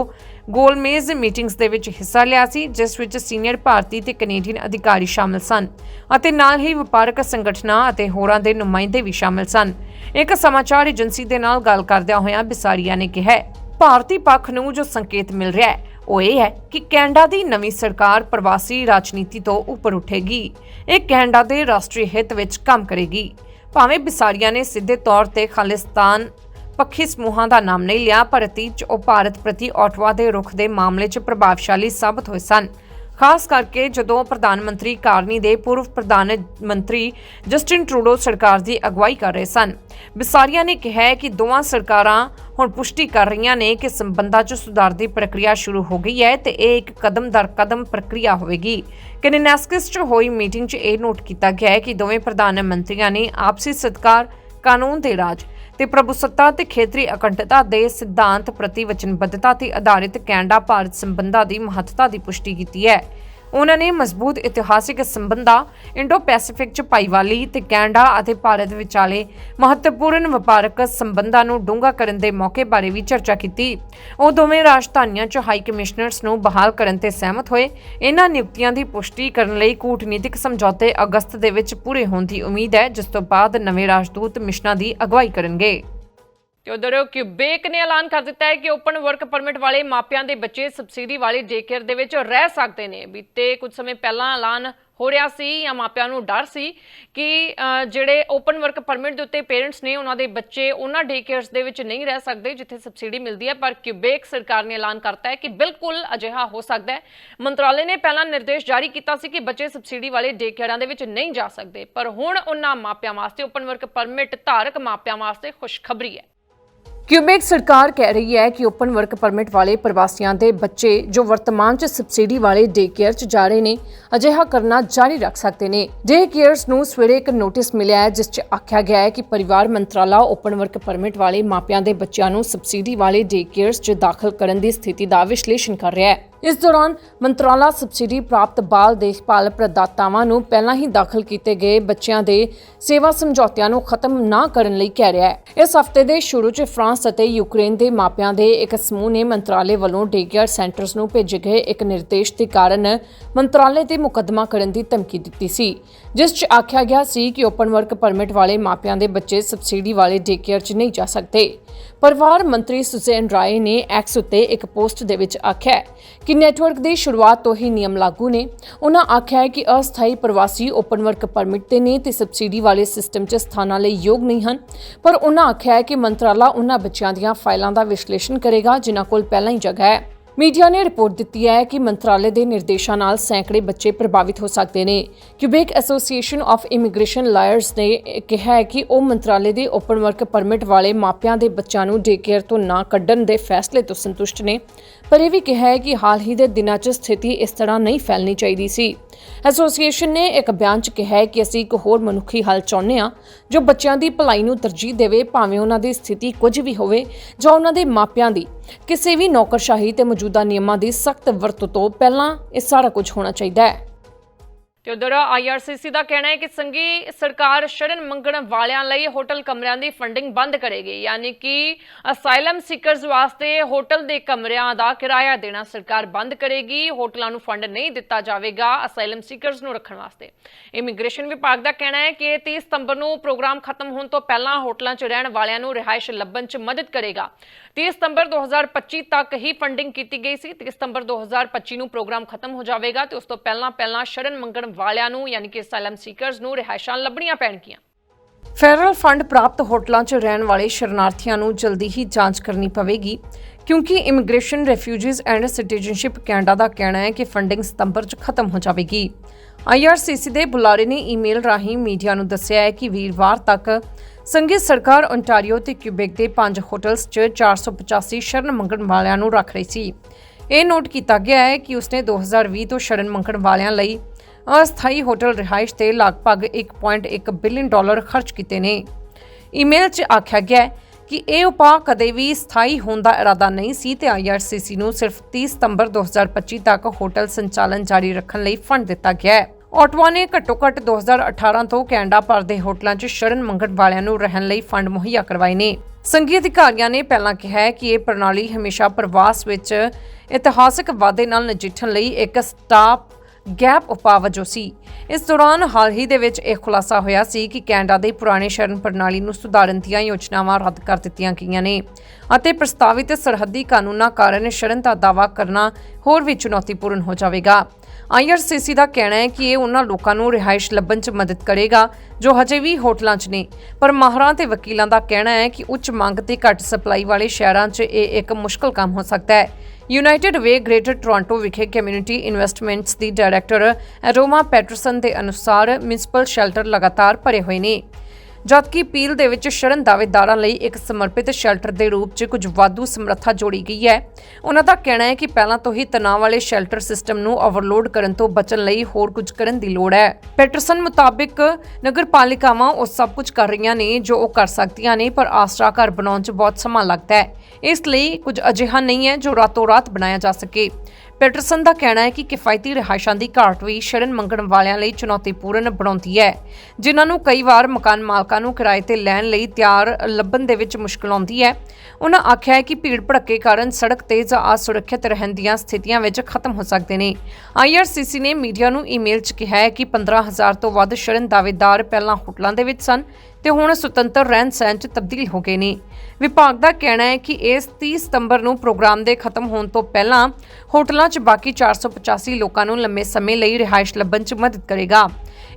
ਗੋਲਮੇਜ਼ ਮੀਟਿੰਗਸ ਦੇ ਵਿੱਚ ਹਿੱਸਾ ਲਿਆ ਸੀ, ਜਿਸ ਵਿੱਚ ਸੀਨੀਅਰ ਭਾਰਤੀ ਤੇ ਕੈਨੇਡੀਅਨ ਅਧਿਕਾਰੀ ਸ਼ਾਮਲ ਸਨ ਅਤੇ ਨਾਲ ਹੀ ਵਪਾਰਕ ਸੰਗਠਨਾਂ ਅਤੇ ਹੋਰਾਂ ਦੇ ਨੁਮਾਇੰਦੇ ਵੀ ਸ਼ਾਮਲ ਸਨ। ਇੱਕ ਸਮਾਚਾਰ ਏਜੰਸੀ ਦੇ ਨਾਲ ਗੱਲ ਕਰਦਿਆਂ ਹੋਇਆਂ ਬਿਸਾਰੀਆ ਨੇ ਕਿਹਾ, ਭਾਰਤੀ ਪੱਖ ਨੂੰ ਜੋ ਸੰਕੇਤ ਮਿਲ ਰਿਹਾ ਹੈ, ਉਹ ਇਹ ਹੈ ਕਿ ਕੈਨੇਡਾ ਦੀ ਨਵੀਂ ਸਰਕਾਰ ਪ੍ਰਵਾਸੀ ਰਾਜਨੀਤੀ ਤੋਂ ਉੱਪਰ ਉੱਠੇਗੀ। ਇਹ ਕੈਨੇਡਾ ਦੇ ਰਾਸ਼ਟਰੀ ਹਿੱਤ ਵਿੱਚ ਕੰਮ ਕਰੇਗੀ। ਭਾਵੇਂ ਬਿਸਾਰੀਆਂ ਨੇ ਸਿੱਧੇ ਤੌਰ ਤੇ ਖਾਲਿਸਤਾਨ ਪੱਖੀ ਸਮੂਹਾਂ ਦਾ ਨਾਮ ਨਹੀਂ ਲਿਆ, ਪਰ ਅਤੀਤ 'ਚ ਉਹ ਭਾਰਤ ਪ੍ਰਤੀ ਆਟਵਾ ਦੇ ਰੁਖ ਦੇ ਮਾਮਲੇ 'ਚ ਪ੍ਰਭਾਵਸ਼ਾਲੀ ਸਾਬਤ ਹੋਏ ਸਨ। ਖਾਸ ਕਰਕੇ ਜਦੋਂ ਪ੍ਰਧਾਨ ਮੰਤਰੀ ਕਾਰਨੀ ਦੇ ਪੂਰਵ ਪ੍ਰਧਾਨ ਮੰਤਰੀ ਜਸਟਿਨ ਟਰੂਡੋ ਸਰਕਾਰ ਦੀ ਅਗਵਾਈ ਕਰ ਰਹੇ ਸਨ। ਬਿਸਾਰੀਆ ਨੇ ਕਿਹਾ ਕਿ ਦੋਵਾਂ ਸਰਕਾਰਾਂ ਹੁਣ ਪੁਸ਼ਟੀ ਕਰ ਰਹੀਆਂ ਨੇ ਕਿ ਸੰਬੰਧਾਂ 'ਚ ਸੁਧਾਰ ਦੀ ਪ੍ਰਕਿਰਿਆ ਸ਼ੁਰੂ ਹੋ ਗਈ ਹੈ ਤੇ ਇਹ ਇੱਕ ਕਦਮ ਦਰ ਕਦਮ ਪ੍ਰਕਿਰਿਆ ਹੋਵੇਗੀ। ਕੈਨੇਨਾਸਕਿਸ 'ਚ ਹੋਈ ਮੀਟਿੰਗ 'ਚ ਇਹ ਨੋਟ ਕੀਤਾ ਗਿਆ ਹੈ ਕਿ ਦੋਵੇਂ ਪ੍ਰਧਾਨ ਮੰਤਰੀਆਂ ਨੇ ਆਪਸੀ ਸਤਕਾਰ ਕਾਨੂੰਨ ਦੇ ਰਾਜ ਤੇ ਪ੍ਰਭੂਸੱਤਾ ਤੇ ਖੇਤਰੀ ਅਖੰਡਤਾ ਦੇ ਸਿਧਾਂਤ ਪ੍ਰਤੀ ਵਚਨਬੱਧਤਾ ਤੇ ਆਧਾਰਿਤ ਕੈਨੇਡਾ ਭਾਰਤ ਸੰਬੰਧਾਂ ਦੀ ਮਹੱਤਤਾ ਦੀ ਪੁਸ਼ਟੀ ਕੀਤੀ ਹੈ। ਉਹਨਾਂ ਨੇ ਮਜ਼ਬੂਤ ਇਤਿਹਾਸਿਕ ਸੰਬੰਧਾਂ ਇੰਡੋ ਪੈਸੀਫਿਕ ਚ ਭਾਈਵਾਲੀ ਤੇ ਕੈਨੇਡਾ ਅਤੇ ਭਾਰਤ ਵਿਚਾਲੇ ਮਹੱਤਵਪੂਰਨ ਵਪਾਰਕ ਸੰਬੰਧਾਂ ਨੂੰ ਡੂੰਘਾ ਕਰਨ ਦੇ ਮੌਕੇ ਬਾਰੇ ਵੀ ਚਰਚਾ ਕੀਤੀ। ਉਹ ਦੋਵੇਂ ਰਾਜਧਾਨੀਆਂ ਚ ਹਾਈ ਕਮਿਸ਼ਨਰਸ ਨੂੰ ਬਹਾਲ ਕਰਨ ਤੇ ਸਹਿਮਤ ਹੋਏ। ਇਹਨਾਂ ਨਿਯੁਕਤੀਆਂ ਦੀ ਪੁਸ਼ਟੀ ਕਰਨ ਲਈ ਕੂਟਨੀਤਿਕ ਸਮਝੌਤੇ ਅਗਸਤ ਦੇ ਵਿੱਚ ਪੂਰੇ ਹੋਣ ਦੀ ਉਮੀਦ ਹੈ, ਜਿਸ ਤੋਂ ਬਾਅਦ ਨਵੇਂ ਰਾਜਦੂਤ ਮਿਸ਼ਨਾਂ ਦੀ ਅਗਵਾਈ ਕਰਨਗੇ। ਤੇ ਉਧਰ ਕਿਊਬੇਕ ਨੇ ਐਲਾਨ ਕਰ ਦਿੱਤਾ ਹੈ ਕਿ ਓਪਨ ਵਰਕ ਪਰਮਿਟ ਵਾਲੇ ਮਾਪਿਆਂ ਦੇ ਬੱਚੇ ਸਬਸਿਡੀ ਵਾਲੇ ਡੇਕੇਅਰ ਦੇ ਵਿੱਚ ਰਹਿ ਸਕਦੇ ਨੇ। ਬੀਤੇ ਕੁਝ ਸਮੇਂ ਪਹਿਲਾਂ ਐਲਾਨ ਹੋ ਰਿਹਾ ਸੀ ਜਾਂ ਮਾਪਿਆਂ ਨੂੰ ਡਰ ਸੀ ਕਿ ਜਿਹੜੇ ਓਪਨ ਵਰਕ ਪਰਮਿਟ ਦੇ ਉੱਤੇ ਪੇਰੈਂਟਸ ਨੇ ਉਹਨਾਂ ਦੇ ਬੱਚੇ ਉਹਨਾਂ ਡੇਕੇਅਰਸ ਦੇ ਵਿੱਚ ਨਹੀਂ ਰਹਿ ਸਕਦੇ ਜਿੱਥੇ ਸਬਸਿਡੀ ਮਿਲਦੀ ਹੈ। ਪਰ ਕਿਊਬੇਕ ਸਰਕਾਰ ਨੇ ਐਲਾਨ ਕਰਤਾ ਹੈ ਕਿ ਬਿਲਕੁਲ ਅਜਿਹਾ ਹੋ ਸਕਦਾ ਹੈ। ਮੰਤਰਾਲੇ ਨੇ ਪਹਿਲਾਂ ਨਿਰਦੇਸ਼ ਜਾਰੀ ਕੀਤਾ ਸੀ ਕਿ ਬੱਚੇ ਸਬਸਿਡੀ ਵਾਲੇ ਡੇਕੇਅਰਾਂ ਦੇ ਵਿੱਚ ਨਹੀਂ ਜਾ ਸਕਦੇ। ਪਰ ਹੁਣ ਉਹਨਾਂ ਮਾਪਿਆਂ ਵਾਸਤੇ ਓਪਨ ਵਰਕ ਪਰਮਿਟ ਧਾਰਕ ਮਾਪਿਆਂ ਵਾਸਤੇ ਖੁਸ਼ਖਬਰੀ ਹੈ। ਕਿਊਬੇਕ ਸਰਕਾਰ ਕਹਿ ਰਹੀ ਹੈ ਕਿ ਓਪਨ ਵਰਕ ਪਰਮਿਟ ਵਾਲੇ ਪ੍ਰਵਾਸੀਆਂ ਦੇ ਬੱਚੇ ਜੋ ਵਰਤਮਾਨ 'ਚ ਸਬਸਿਡੀ ਵਾਲੇ ਡੇ ਕੇਅਰ 'ਚ ਜਾ ਰਹੇ ਨੇ, ਅਜਿਹਾ ਕਰਨਾ ਜਾਰੀ ਰੱਖ ਸਕਦੇ ਨੇ। ਡੇ ਕੇਅਰਸ ਨੂੰ ਸਵੇਰੇ ਇੱਕ ਨੋਟਿਸ ਮਿਲਿਆ ਹੈ, ਜਿਸ 'ਚ ਆਖਿਆ ਗਿਆ ਹੈ ਕਿ ਪਰਿਵਾਰ ਮੰਤਰਾਲਾ ਓਪਨ ਵਰਕ ਪਰਮਿਟ ਵਾਲੇ ਮਾਪਿਆਂ ਦੇ ਬੱਚਿਆਂ ਨੂੰ ਸਬਸਿਡੀ ਵਾਲੇ ਡੇ ਕੇਅਰਸ 'ਚ ਦਾਖਲ ਕਰਨ ਦੀ ਸਥਿਤੀ ਦਾ ਵਿਸ਼ਲੇਸ਼ਣ ਕਰ ਰਿਹਾ ਹੈ। ਇਸ ਦੌਰਾਨ ਮੰਤਰਾਲਾ ਸਬਸਿਡੀ ਪ੍ਰਾਪਤ ਬਾਲ ਦੇਖਭਾਲ ਪ੍ਰਦਾਤਾਵਾਂ ਨੂੰ ਪਹਿਲਾਂ ਹੀ ਦਾਖਲ ਕੀਤੇ ਗਏ ਬੱਚਿਆਂ ਦੇ ਸੇਵਾ ਸਮਝੌਤਿਆਂ ਨੂੰ ਖਤਮ ਨਾ ਕਰਨ ਲਈ ਕਹਿ ਰਿਹਾ ਹੈ। ਇਸ ਹਫ਼ਤੇ ਦੇ ਸ਼ੁਰੂ 'ਚ ਫਰਾਂਸ ਅਤੇ ਯੂਕਰੇਨ ਦੇ ਮਾਪਿਆਂ ਦੇ ਇੱਕ ਸਮੂਹ ਨੇ ਮੰਤਰਾਲੇ ਵੱਲੋਂ ਡੇਕੇਅਰ ਸੈਂਟਰਸ ਨੂੰ ਭੇਜੇ ਗਏ ਇੱਕ ਨਿਰਦੇਸ਼ ਦੇ ਕਾਰਨ ਮੰਤਰਾਲੇ ਤੇ ਮੁਕੱਦਮਾ ਕਰਨ ਦੀ ਧਮਕੀ ਦਿੱਤੀ ਸੀ, ਜਿਸ 'ਚ ਆਖਿਆ ਗਿਆ ਸੀ ਕਿ ਓਪਨ ਵਰਕ ਪਰਮਿਟ ਵਾਲੇ ਮਾਪਿਆਂ ਦੇ ਬੱਚੇ ਸਬਸਿਡੀ ਵਾਲੇ ਡੇਕੇਅਰ 'ਚ ਨਹੀਂ ਜਾ ਸਕਦੇ। ਪਰਿਵਾਰ ਮੰਤਰੀ ਸੁਜ਼ੈਨ ਰਾਏ ਨੇ ਐਕਸ ਉੱਤੇ ਇੱਕ ਪੋਸਟ ਦੇ ਵਿੱਚ ਆਖਿਆ ਕਿ ਨੈਟਵਰਕ ਦੀ ਸ਼ੁਰੂਆਤ ਤੋਂ ਹੀ ਨਿਯਮ ਲਾਗੂ ਨੇ। ਉਹਨਾਂ ਆਖਿਆ ਹੈ ਕਿ ਅਸਥਾਈ ਪ੍ਰਵਾਸੀ ਓਪਨ ਵਰਕ ਪਰਮਿਟ ਤੇ ਨੇ ਤੇ ਸਬਸਿਡੀ ਵਾਲੇ ਸਿਸਟਮ 'ਚ ਸਥਾਨਾਂ ਲਈ ਯੋਗ ਨਹੀਂ ਹਨ। ਪਰ ਉਹਨਾਂ ਆਖਿਆ ਹੈ ਕਿ ਮੰਤਰਾਲਾ ਉਹਨਾਂ ਬੱਚਿਆਂ ਦੀਆਂ ਫਾਈਲਾਂ ਦਾ ਵਿਸ਼ਲੇਸ਼ਣ ਕਰੇਗਾ, ਜਿਨ੍ਹਾਂ ਕੋਲ ਪਹਿਲਾਂ ਹੀ ਜਗ੍ਹਾ ਹੈ। ਮੀਡੀਆ ਨੇ ਰਿਪੋਰਟ ਦਿੱਤੀ ਹੈ ਕਿ ਮੰਤਰਾਲੇ ਦੇ ਨਿਰਦੇਸ਼ਾਂ ਨਾਲ ਸੈਂਕੜੇ ਬੱਚੇ ਪ੍ਰਭਾਵਿਤ ਹੋ ਸਕਦੇ ਨੇ। Quebec association of immigration lawyers ਨੇ ਕਿਹਾ ਹੈ ਕਿ ਉਹ ਮੰਤਰਾਲੇ ਦੇ ਓਪਨ ਵਰਕ ਪਰਮਿਟ ਵਾਲੇ ਮਾਪਿਆਂ ਦੇ ਬੱਚਿਆਂ ਨੂੰ ਡੇ ਕੇਅਰ ਤੋਂ ਨਾ ਕੱਢਣ ਦੇ ਫੈਸਲੇ ਤੋਂ ਸੰਤੁਸ਼ਟ ਨੇ। ਪਰ ਇਹ ਵੀ ਕਿਹਾ ਹੈ ਕਿ ਹਾਲ ਹੀ ਦੇ ਦਿਨਾਂ 'ਚ ਸਥਿਤੀ ਇਸ ਤਰ੍ਹਾਂ ਨਹੀਂ ਫੈਲਣੀ ਚਾਹੀਦੀ ਸੀ। ਐਸੋਸੀਏਸ਼ਨ ਨੇ ਇੱਕ ਬਿਆਨ 'ਚ ਕਿਹਾ ਹੈ ਕਿ ਅਸੀਂ ਇੱਕ ਹੋਰ ਮਨੁੱਖੀ ਹੱਲ ਚਾਹੁੰਦੇ ਹਾਂ ਜੋ ਬੱਚਿਆਂ ਦੀ ਭਲਾਈ ਨੂੰ ਤਰਜੀਹ ਦੇਵੇ, ਭਾਵੇਂ ਉਹਨਾਂ ਦੀ ਸਥਿਤੀ ਕੁਝ ਵੀ ਹੋਵੇ ਜਾਂ ਉਹਨਾਂ ਦੇ ਮਾਪਿਆਂ ਦੀ। ਕਿਸੇ ਵੀ ਨੌਕਰਸ਼ਾਹੀ ਤੇ ਮੌਜੂਦਾ ਨਿਯਮਾਂ ਦੀ ਸਖਤ ਵਰਤੋਂ ਤੋਂ ਪਹਿਲਾਂ ਇਹ ਸਾਰਾ ਕੁਝ ਹੋਣਾ ਚਾਹੀਦਾ ਹੈ। ਤੇ ਉਧਰ ਆਈਆਰਸੀਸੀ ਦਾ ਕਹਿਣਾ ਹੈ ਕਿ ਸੰਘੀ ਸਰਕਾਰ ਸ਼ਰਨ ਮੰਗਣ ਵਾਲਿਆਂ ਲਈ ਹੋਟਲ ਕਮਰਿਆਂ ਦੀ ਫੰਡਿੰਗ ਬੰਦ ਕਰੇਗੀ, ਯਾਨੀ ਕਿ ਅਸਾਈਲਮ ਸੀਕਰਸ ਵਾਸਤੇ ਹੋਟਲ ਦੇ ਕਮਰਿਆਂ ਦਾ ਕਿਰਾਇਆ ਦੇਣਾ ਸਰਕਾਰ ਬੰਦ ਕਰੇਗੀ, ਹੋਟਲਾਂ ਨੂੰ ਫੰਡ ਨਹੀਂ ਦਿੱਤਾ ਜਾਵੇਗਾ ਅਸਾਈਲਮ ਸੀਕਰਸ ਨੂੰ ਰੱਖਣ ਵਾਸਤੇ। ਇਮੀਗ੍ਰੇਸ਼ਨ ਵਿਭਾਗ ਦਾ ਕਹਿਣਾ ਹੈ ਕਿ ਇਹ 30 ਸਤੰਬਰ ਨੂੰ ਪ੍ਰੋਗਰਾਮ ਖਤਮ ਹੋਣ ਤੋਂ ਪਹਿਲਾਂ ਹੋਟਲਾਂ 'ਚ ਰਹਿਣ ਵਾਲਿਆਂ ਨੂੰ ਰਿਹਾਇਸ਼ ਲੱਭਣ 'ਚ ਮਦਦ ਕਰੇਗਾ। 30 ਸਤੰਬਰ 2025 ਤੱਕ ਹੀ ਫੰਡਿੰਗ ਕੀਤੀ ਗਈ ਸੀ। 30 ਸਤੰਬਰ 2025 ਨੂੰ ਪ੍ਰੋਗਰਾਮ ਖਤਮ ਹੋ ਜਾਵੇਗਾ ਤੇ ਉਸ ਤੋਂ ਪਹਿਲਾਂ ਪਹਿਲਾਂ ਸ਼ਰਨ ਮੰਗਣ ਵਾਲਿਆਂ ਨੂੰ, ਯਾਨੀ ਕਿ ਅਸਾਈਲਮ ਸੀਕਰਸ ਨੂੰ ਰਿਹਾਇਸ਼ਾਂ ਲੱਭਣੀਆਂ ਪੈਣਗੀਆਂ। ਫੈਡਰਲ ਫੰਡ ਪ੍ਰਾਪਤ ਹੋਟਲਾਂ 'ਚ ਰਹਿਣ ਵਾਲੇ ਸ਼ਰਨਾਰਥੀਆਂ ਨੂੰ ਜਲਦੀ ਹੀ ਜਾਂਚ ਕਰਨੀ ਪਵੇਗੀ, ਕਿਉਂਕਿ immigration, refugees and citizenship Canada ਦਾ ਕਹਿਣਾ ਹੈ ਕਿ ਫੰਡਿੰਗ ਸਤੰਬਰ 'ਚ ਖਤਮ ਹੋ ਜਾਵੇਗੀ। ਆਈਆਰਸੀਸੀ ਦੇ ਬੁਲਾਰੇ ਨੇ ਈਮੇਲ ਰਾਹੀਂ ਮੀਡੀਆ ਨੂੰ ਦੱਸਿਆ ਹੈ ਕਿ ਵੀਰਵਾਰ ਤੱਕ ਸੰਘੀ ਸਰਕਾਰ ਓਨਟਾਰੀਓ ਤੇ ਕਿਊਬੇਕ ਦੇ ਪੰਜ ਹੋਟਲਸ 'ਚ 485 ਸ਼ਰਨ ਮੰਗਣ ਵਾਲਿਆਂ ਨੂੰ ਰੱਖ ਰਹੀ ਸੀ। ਇਹ ਨੋਟ ਕੀਤਾ ਗਿਆ ਹੈ ਕਿ ਉਸਨੇ 2020 ਤੋਂ ਸ਼ਰਨ ਮੰਗਣ ਵਾਲਿਆਂ ਲਈ ਅਸਥਾਈ ਹੋਟਲ ਰਿਹਾਇਸ਼ ਤੇ ਲਗਭਗ 1.1 ਬਿਲੀਅਨ ਡਾਲਰ ਖਰਚ ਕੀਤੇ ਨੇ। ਈਮੇਲ 'ਚ ਆਖਿਆ ਗਿਆ ਹੈ ਕਿ ਇਹ ਉਪਾਅ ਕਦੇ ਵੀ ਸਥਾਈ ਹੋਣ ਦਾ ਇਰਾਦਾ ਨਹੀਂ ਸੀ ਤੇ ਆਈਆਰਸੀਸੀ ਨੂੰ ਸਿਰਫ 30 ਸਤੰਬਰ 2025 ਤੱਕ ਹੋਟਲ ਸੰਚਾਲਨ ਜਾਰੀ ਰੱਖਣ ਲਈ ਫੰਡ ਦਿੱਤਾ ਗਿਆ ਹੈ। ਆਟਵਾ ਨੇ ਘੱਟੋ-ਘੱਟ 2018 ਤੋਂ ਕੈਨੇਡਾ ਭਰ ਦੇ ਹੋਟਲਾਂ 'ਚ ਸ਼ਰਨ ਮੰਗਣ ਵਾਲਿਆਂ ਨੂੰ ਰਹਿਣ ਲਈ ਫੰਡ ਮੁਹੱਈਆ ਕਰਵਾਏ ਨੇ। ਸੰਘੀ ਅਧਿਕਾਰੀਆਂ ਨੇ ਪਹਿਲਾਂ ਕਿਹਾ ਹੈ ਕਿ ਇਹ ਪ੍ਰਣਾਲੀ ਹਮੇਸ਼ਾ ਪ੍ਰਵਾਸ ਵਿੱਚ ਇਤਿਹਾਸਕ ਵਾਧੇ ਨਾਲ ਨਜਿੱਠਣ ਲਈ ਇੱਕ ਸਟਾਪ ਗੈਪ ਉਪਾਅ ਵਜੋਂ ਸੀ। ਇਸ ਦੌਰਾਨ ਹਾਲ ਹੀ ਦੇ ਵਿੱਚ ਇਹ ਖੁਲਾਸਾ ਹੋਇਆ ਸੀ ਕਿ ਕੈਨੇਡਾ ਦੇ ਪੁਰਾਣੇ ਸ਼ਰਨ ਪ੍ਰਣਾਲੀ ਨੂੰ ਸੁਧਾਰਨ ਦੀਆਂ ਯੋਜਨਾਵਾਂ ਰੱਦ ਕਰ ਦਿੱਤੀਆਂ ਗਈਆਂ ਨੇ ਅਤੇ ਪ੍ਰਸਤਾਵਿਤ ਸਰਹੱਦੀ ਕਾਨੂੰਨਾਂ ਕਾਰਨ ਸ਼ਰਨ ਦਾ ਦਾਅਵਾ ਕਰਨਾ ਹੋਰ ਵੀ ਚੁਣੌਤੀਪੂਰਨ ਹੋ ਜਾਵੇਗਾ। ਆਈਆਰਸੀਸੀ ਦਾ ਕਹਿਣਾ ਹੈ ਕਿ ਇਹ ਉਹਨਾਂ ਲੋਕਾਂ ਨੂੰ ਰਿਹਾਇਸ਼ ਲੱਭਣ 'ਚ ਮਦਦ ਕਰੇਗਾ, ਜੋ ਹਜੇ ਵੀ ਹੋਟਲਾਂ 'ਚ ਨੇ। ਪਰ ਮਾਹਰਾਂ ਤੇ ਵਕੀਲਾਂ ਦਾ ਕਹਿਣਾ ਹੈ ਕਿ ਉੱਚ ਮੰਗ ਤੇ ਘੱਟ ਸਪਲਾਈ ਵਾਲੇ ਸ਼ਹਿਰਾਂ 'ਚ ਇਹ ਇੱਕ ਮੁਸ਼ਕਲ ਕੰਮ ਹੋ ਸਕਦਾ ਹੈ। ਯੂਨਾਈਟਿਡ ਵੇ ਗ੍ਰੇਟਰ ਟੋਰਾਂਟੋ ਵਿਖੇ ਕਮਿਊਨਿਟੀ ਇਨਵੈਸਟਮੈਂਟਸ ਦੀ ਡਾਇਰੈਕਟਰ ਐਰੋਮਾ ਪੈਟਰਸਨ ਦੇ ਅਨੁਸਾਰ ਮਿਊਨਿਸਪਲ ਸ਼ੈਲਟਰ ਲਗਾਤਾਰ ਭਰੇ ਹੋਏ ਨੇ। ਜਦਕਿ ਪੀਲ ਦੇ ਵਿੱਚ ਸ਼ਰਨ ਦਾਅਵੇਦਾਰਾਂ ਲਈ ਇੱਕ ਸਮਰਪਿਤ ਸ਼ੈਲਟਰ ਦੇ ਰੂਪ 'ਚ ਕੁਝ ਵਾਧੂ ਸਮਰੱਥਾ ਜੋੜੀ ਗਈ ਹੈ। ਉਹਨਾਂ ਦਾ ਕਹਿਣਾ ਹੈ ਕਿ ਪਹਿਲਾਂ ਤੋਂ ਹੀ ਤਣਾਅ ਵਾਲੇ ਸ਼ੈਲਟਰ ਸਿਸਟਮ ਨੂੰ ਓਵਰਲੋਡ ਕਰਨ ਤੋਂ ਬਚਣ ਲਈ ਹੋਰ ਕੁਝ ਕਰਨ ਦੀ ਲੋੜ ਹੈ। ਪੈਟਰਸਨ ਮੁਤਾਬਿਕ ਨਗਰਪਾਲਿਕਾਵਾਂ ਉਹ ਸਭ ਕੁਝ ਕਰ ਰਹੀਆਂ ਨੇ ਜੋ ਉਹ ਕਰ ਸਕਦੀਆਂ ਨੇ, ਪਰ ਆਸਰਾ ਘਰ ਬਣਾਉਣ 'ਚ ਬਹੁਤ ਸਮਾਂ ਲੱਗਦਾ ਹੈ। ਇਸ ਲਈ ਕੁਝ ਅਜਿਹਾ ਨਹੀਂ ਹੈ ਜੋ ਰਾਤੋਂ ਰਾਤ ਬਣਾਇਆ ਜਾ ਸਕੇ। ਪੈਟਰਸਨ ਦਾ ਕਹਿਣਾ ਹੈ ਕਿ ਕਿਫਾਇਤੀ ਰਿਹਾਇਸ਼ਾਂ ਦੀ ਘਾਟ ਵੀ ਸ਼ਰਨ ਮੰਗਣ ਵਾਲਿਆਂ ਲਈ ਚੁਣੌਤੀਪੂਰਨ ਬਣਾਉਂਦੀ ਹੈ, ਜਿਨ੍ਹਾਂ ਨੂੰ ਕਈ ਵਾਰ ਮਕਾਨ ਮਾਲਕਾਂ ਨੂੰ ਕਿਰਾਏ ਤੇ ਲੈਣ ਲਈ ਤਿਆਰ ਲੱਭਣ ਦੇ ਵਿੱਚ ਮੁਸ਼ਕਲ ਆਉਂਦੀ ਹੈ। ਉਹਨਾਂ ਆਖਿਆ ਹੈ ਕਿ ਭੀੜ ਭੜੱਕੇ ਕਾਰਨ ਸੜਕ ਤੇ ਜਾਂ ਅਸੁਰੱਖਿਅਤ ਰਹਿਣ ਦੀਆਂ ਸਥਿਤੀਆਂ ਵਿੱਚ ਖਤਮ ਹੋ ਸਕਦੇ ਨੇ। ਆਈਆਰਸੀਸੀ ਨੇ ਮੀਡੀਆ ਨੂੰ ਈਮੇਲ 'ਚ ਕਿਹਾ ਹੈ ਕਿ 15000 ਤੋਂ ਵੱਧ ਸ਼ਰਨ ਦਾਅਵੇਦਾਰ ਪਹਿਲਾਂ ਹੋਟਲਾਂ ਦੇ ਵਿੱਚ ਸਨ ਤੇ ਹੁਣ ਸੁਤੰਤਰ ਰਹਿਣ ਸਹਿਣ 'ਚ ਤਬਦੀਲ ਹੋ ਗਏ ਨੇ। ਵਿਭਾਗ ਦਾ ਕਹਿਣਾ ਹੈ ਕਿ ਇਸ 30 ਸਤੰਬਰ ਨੂੰ ਪ੍ਰੋਗਰਾਮ ਦੇ ਖਤਮ ਹੋਣ ਤੋਂ ਪਹਿਲਾਂ ਹੋਟਲਾਂ 'ਚ ਬਾਕੀ 485 ਲੋਕਾਂ ਨੂੰ ਲੰਮੇ ਸਮੇਂ ਲਈ ਰਿਹਾਇਸ਼ ਲੱਭਣ 'ਚ ਮਦਦ ਕਰੇਗਾ।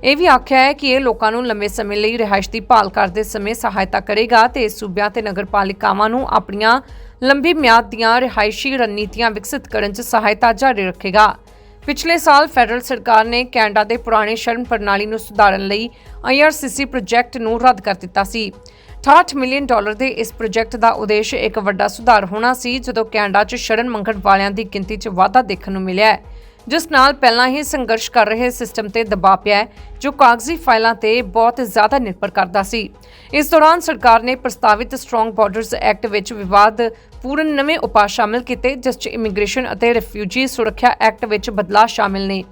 ਇਹ ਵੀ ਆਖਿਆ ਹੈ ਕਿ ਇਹ ਲੋਕਾਂ ਨੂੰ ਲੰਮੇ ਸਮੇਂ ਲਈ ਰਿਹਾਇਸ਼ ਦੀ ਭਾਲ ਕਰਦੇ ਸਮੇਂ ਸਹਾਇਤਾ ਕਰੇਗਾ ਤੇ ਸੂਬਿਆਂ ਤੇ ਨਗਰਪਾਲਿਕਾਵਾਂ ਨੂੰ ਆਪਣੀਆਂ ਲੰਬੀ ਮਿਆਦ ਦੀਆਂ ਰਿਹਾਇਸ਼ੀ ਰਣਨੀਤੀਆਂ ਵਿਕਸਿਤ ਕਰਨ 'ਚ ਸਹਾਇਤਾ ਜਾਰੀ ਰੱਖੇਗਾ। ਪਿਛਲੇ ਸਾਲ ਫੈਡਰਲ ਸਰਕਾਰ ਨੇ ਕੈਨੇਡਾ ਦੇ ਪੁਰਾਣੇ ਸ਼ਰਨ ਪ੍ਰਣਾਲੀ ਨੂੰ ਸੁਧਾਰਨ ਲਈ ਆਈਆਰਸੀਸੀ ਪ੍ਰੋਜੈਕਟ ਨੂੰ ਰੱਦ ਕਰ ਦਿੱਤਾ ਸੀ। 68 ਮਿਲੀਅਨ ਡਾਲਰ ਦੇ ਇਸ ਪ੍ਰੋਜੈਕਟ ਦਾ ਉਦੇਸ਼ ਇੱਕ ਵੱਡਾ ਸੁਧਾਰ ਹੋਣਾ ਸੀ, ਜਦੋਂ ਕੈਨੇਡਾ 'ਚ ਸ਼ਰਨ ਮੰਗਣ ਵਾਲਿਆਂ ਦੀ ਗਿਣਤੀ 'ਚ ਵਾਧਾ ਦੇਖਣ ਨੂੰ ਮਿਲਿਆ ਹੈ। ਜਿਸ ਨਾਲ ਪਹਿਲਾਂ ਹੀ ਸੰਘਰਸ਼ ਕਰ ਰਹੇ ਸਿਸਟਮ ਤੇ ਦਬਾਅ ਪਿਆ ਹੈ, ਜੋ ਕਾਗਜ਼ੀ ਫਾਈਲਾਂ ਤੇ ਬਹੁਤ ਜ਼ਿਆਦਾ ਨਿਰਭਰ ਕਰਦਾ ਸੀ। ਇਸ ਦੌਰਾਨ ਸਰਕਾਰ ਨੇ ਪ੍ਰਸਤਾਵਿਤ ਸਟਰੋਂਗ ਬਾਰਡਰਸ ਐਕਟ ਵਿੱਚ ਵਿਵਾਦ ਪੂਰਨ ਨਵੇਂ ਉਪਾਅ ਸ਼ਾਮਿਲ ਕੀਤੇ, ਜਿਸ 'ਚ ਇਮੀਗ੍ਰੇਸ਼ਨ ਅਤੇ ਰਿਫਿਊਜੀ ਸੁਰੱਖਿਆ ਐਕਟ ਵਿੱਚ ਬਦਲਾਅ ਸ਼ਾਮਿਲ ਨੇ,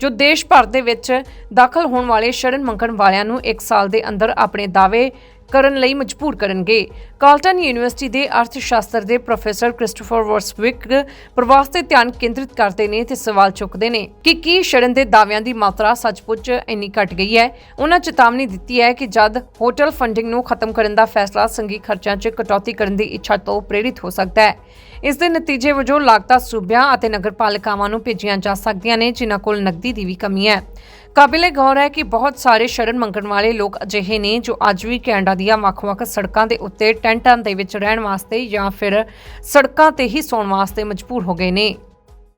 ਜੋ ਦੇਸ਼ ਭਰ ਦੇ ਵਿੱਚ ਦਾਖਲ ਹੋਣ ਵਾਲੇ ਸ਼ਰਨ ਮੰਗਣ ਵਾਲਿਆਂ ਨੂੰ 1 ਸਾਲ ਦੇ ਅੰਦਰ ਆਪਣੇ ਦਾਅਵੇ ਕਰਨ ਲਈ ਮਜਬੂਰ ਕਰਨਗੇ। ਕਾਲਟਨ ਯੂਨੀਵਰਸਿਟੀ ਦੇ ਅਰਥ ਸ਼ਾਸਤਰ ਦੇ ਪ੍ਰੋਫੈਸਰ ਕ੍ਰਿਸਟੋਫਰ ਵਰਸਵਿਕ ਪ੍ਰਵਾਸ ਤੇ ਧਿਆਨ ਕੇਂਦਰਿਤ ਕਰਦੇ ਨੇ ਤੇ ਸਵਾਲ ਚੁੱਕਦੇ ਨੇ ਕਿ ਕੀ ਸ਼ਰਨ ਦੇ ਦਾਅਵਿਆਂ ਦੀ ਮਾਤਰਾ ਸੱਚਮੁੱਚ ਇੰਨੀ ਘਟ ਗਈ ਹੈ? ਉਹਨਾਂ ਚੇਤਾਵਨੀ ਦਿੱਤੀ ਹੈ ਕਿ ਜਦ ਹੋਟਲ ਫੰਡਿੰਗ ਨੂੰ ਖਤਮ ਕਰਨ ਦਾ ਫੈਸਲਾ ਸੰਗੀ ਖਰਚਿਆਂ 'ਚ ਕਟੌਤੀ ਕਰਨ ਦੀ ਇੱਛਾ ਤੋਂ ਪ੍ਰੇਰਿਤ ਹੋ ਸਕਦਾ ਹੈ। ਇਸ ਦੇ ਨਤੀਜੇ ਵਜੋਂ ਲਾਗਤਾਂ ਸੂਬਿਆਂ ਅਤੇ ਨਗਰਪਾਲਿਕਾਵਾਂ ਨੂੰ ਭੇਜੀਆਂ ਜਾ ਸਕਦੀਆਂ ਨੇ, ਜਿਨ੍ਹਾਂ ਕੋਲ ਨਕਦੀ ਦੀ ਵੀ ਕਮੀ ਹੈ। ਕਾਬਿਲੇ ਗੌਰ ਹੈ ਕਿ ਬਹੁਤ ਸਾਰੇ ਸ਼ਰਨ ਮੰਗਣ ਵਾਲੇ ਲੋਕ ਅਜਿਹੇ ਨੇ ਜੋ ਅੱਜ ਵੀ ਕੈਨੇਡਾ ਦੀਆਂ ਵੱਖ-ਵੱਖ ਸੜਕਾਂ ਦੇ ਉੱਤੇ ਟੈਂਟਾਂ ਦੇ ਵਿੱਚ ਰਹਿਣ ਵਾਸਤੇ ਜਾਂ ਫਿਰ ਸੜਕਾਂ ਤੇ ਹੀ ਸੌਣ ਵਾਸਤੇ ਮਜਬੂਰ ਹੋ ਗਏ ਨੇ।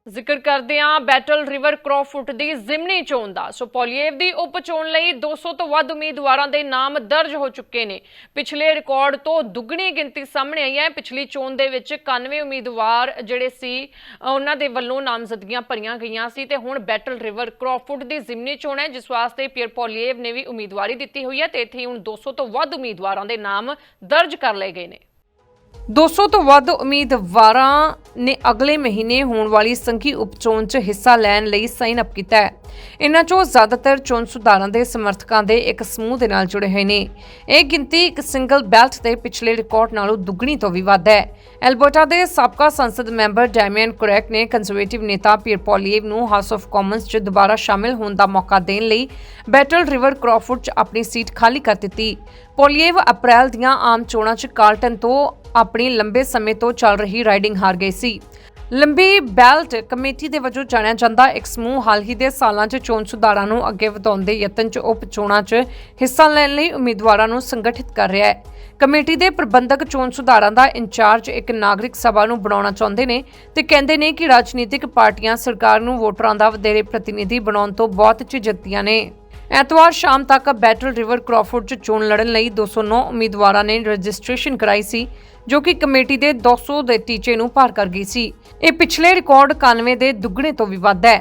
ਜ਼ਿਕਰ ਕਰਦੇ ਹਾਂ ਬੈਟਲ ਰਿਵਰ ਕ੍ਰੋਫੁੱਟ ਦੀ ਜ਼ਿਮਨੀ ਚੋਣ ਦਾ। ਸੋ ਪੋਲੀਏਵ ਦੀ ਉਪ ਚੋਣ ਲਈ 200 ਤੋਂ ਵੱਧ ਉਮੀਦਵਾਰਾਂ ਦੇ ਨਾਮ ਦਰਜ ਹੋ ਚੁੱਕੇ ਨੇ। ਪਿਛਲੇ ਰਿਕਾਰਡ ਤੋਂ ਦੁੱਗਣੀ ਗਿਣਤੀ ਸਾਹਮਣੇ ਆਈ ਹੈ। ਪਿਛਲੀ ਚੋਣ ਦੇ ਵਿੱਚ 91 ਉਮੀਦਵਾਰ ਜਿਹੜੇ ਸੀ, ਉਹਨਾਂ ਦੇ ਵੱਲੋਂ ਨਾਮਜ਼ਦਗੀਆਂ ਭਰੀਆਂ ਗਈਆਂ ਸੀ ਤੇ ਹੁਣ ਬੈਟਲ ਰਿਵਰ ਕ੍ਰੋਫੁੱਟ ਦੀ ਜ਼ਿਮਨੀ ਚੋਣ ਹੈ, ਜਿਸ ਵਾਸਤੇ ਪੀਅਰ ਪੋਲੀਏਵ ਨੇ ਵੀ ਉਮੀਦਵਾਰੀ ਦਿੱਤੀ ਹੋਈ ਹੈ ਤੇ ਇੱਥੇ ਹੁਣ 200 ਤੋਂ ਵੱਧ ਉਮੀਦਵਾਰਾਂ ਦੇ ਨਾਮ ਦਰਜ ਕਰ ਲਏ ਗਏ ਨੇ। 200 ਤੋਂ ਵੱਧ ਉਮੀਦਵਾਰਾਂ ਨੇ ਅਗਲੇ ਮਹੀਨੇ ਹੋਣ ਵਾਲੀ ਸੰਘੀ ਉਪਚੋਣ 'ਚ ਹਿੱਸਾ ਲੈਣ ਲਈ ਸਾਈਨ ਅਪ ਕੀਤਾ ਹੈ। ਇਨ੍ਹਾਂ 'ਚੋਂ ਜ਼ਿਆਦਾਤਰ ਚੋਣ ਸੁਧਾਰਾਂ ਦੇ ਸਮਰਥਕਾਂ ਦੇ ਇੱਕ ਸਮੂਹ ਦੇ ਨਾਲ ਜੁੜੇ ਹੋਏ ਨੇ। ਇਹ ਗਿਣਤੀ ਇੱਕ ਸਿੰਗਲ ਬੈਲਟ ਦੇ ਪਿਛਲੇ ਰਿਕਾਰਡ ਨਾਲੋਂ ਦੁੱਗਣੀ ਤੋਂ ਵੀ ਵੱਧ ਹੈ। ਐਲਬਰਟਾ ਦੇ ਸਾਬਕਾ ਸੰਸਦ ਮੈਂਬਰ ਡੈਮੀਅਨ ਕੁਰੈਕ ਨੇ ਕੰਜ਼ਰਵੇਟਿਵ ਨੇਤਾ ਪੀਅਰ ਪੋਲੀਏਵ ਨੂੰ ਹਾਊਸ ਆਫ ਕਾਮਨਸ 'ਚ ਦੁਬਾਰਾ ਸ਼ਾਮਿਲ ਹੋਣ ਦਾ ਮੌਕਾ ਦੇਣ ਲਈ ਬੈਟਲ ਰਿਵਰ ਕ੍ਰੋਫੁੱਡ 'ਚ ਆਪਣੀ ਸੀਟ ਖਾਲੀ ਕਰ ਦਿੱਤੀ। ਪੋਲੀਏਵ ਅਪ੍ਰੈਲ ਦੀਆਂ ਆਮ ਚੋਣਾਂ 'ਚ ਕਾਰਲਟਨ ਤੋਂ ਆਪਣੀ ਲੰਬੇ ਸਮੇਂ ਤੋਂ ਚੱਲ ਰਹੀ ਰਾਈਡਿੰਗ ਹਾਰ ਗਈ ਸੀ। ਲੰਬੀ ਬੈਲਟ ਕਮੇਟੀ ਦੇ ਵਜੋਂ ਜਾਣਿਆ ਜਾਂਦਾ, ਇੱਕ ਸਮੂਹ ਹਾਲ ਹੀ ਦੇ ਸਾਲਾਂ 'ਚ ਚੋਣ ਸੁਧਾਰਾਂ ਨੂੰ ਅੱਗੇ ਵਧਾਉਣ ਦੇ ਯਤਨ 'ਚ ਉਪ ਚੋਣਾਂ 'ਚ ਹਿੱਸਾ ਲੈਣ ਲਈ ਉਮੀਦਵਾਰਾਂ ਨੂੰ ਸੰਗਠਿਤ ਕਰ ਰਿਹਾ ਹੈ। ਕਮੇਟੀ ਦੇ ਪ੍ਰਬੰਧਕ ਚੋਣ ਸੁਧਾਰਾਂ ਦਾ ਇੰਚਾਰਜ ਇੱਕ ਨਾਗਰਿਕ ਸਭਾ ਨੂੰ ਬਣਾਉਣਾ ਚਾਹੁੰਦੇ ਨੇ ਤੇ ਕਹਿੰਦੇ ਨੇ ਕਿ ਰਾਜਨੀਤਿਕ ਪਾਰਟੀਆਂ ਸਰਕਾਰ ਨੂੰ ਵੋਟਰਾਂ ਦਾ ਵਧੇਰੇ ਪ੍ਰਤੀਨਿਧੀ ਬਣਾਉਣ ਤੋਂ ਬਹੁਤ ਝਿਜਕਦੀਆਂ ਨੇ। ਐਤਵਾਰ ਸ਼ਾਮ ਤੱਕ ਬੈਟਲ ਰਿਵਰ ਕ੍ਰੋਫੋਰਡ 'ਚ ਚੋਣ ਲੜਨ ਲਈ 209 ਉਮੀਦਵਾਰਾਂ ਨੇ ਰਜਿਸਟ੍ਰੇਸ਼ਨ ਕਰਾਈ ਸੀ, ਜੋ ਕਿ ਕਮੇਟੀ ਦੇ 200 ਦੇ ਟੀਚੇ ਨੂੰ ਪਾਰ ਕਰ ਗਈ ਸੀ। ਇਹ ਪਿਛਲੇ ਰਿਕਾਰਡ 91 ਦੇ ਦੁੱਗਣੇ ਤੋਂ ਵੀ ਵੱਧ ਹੈ।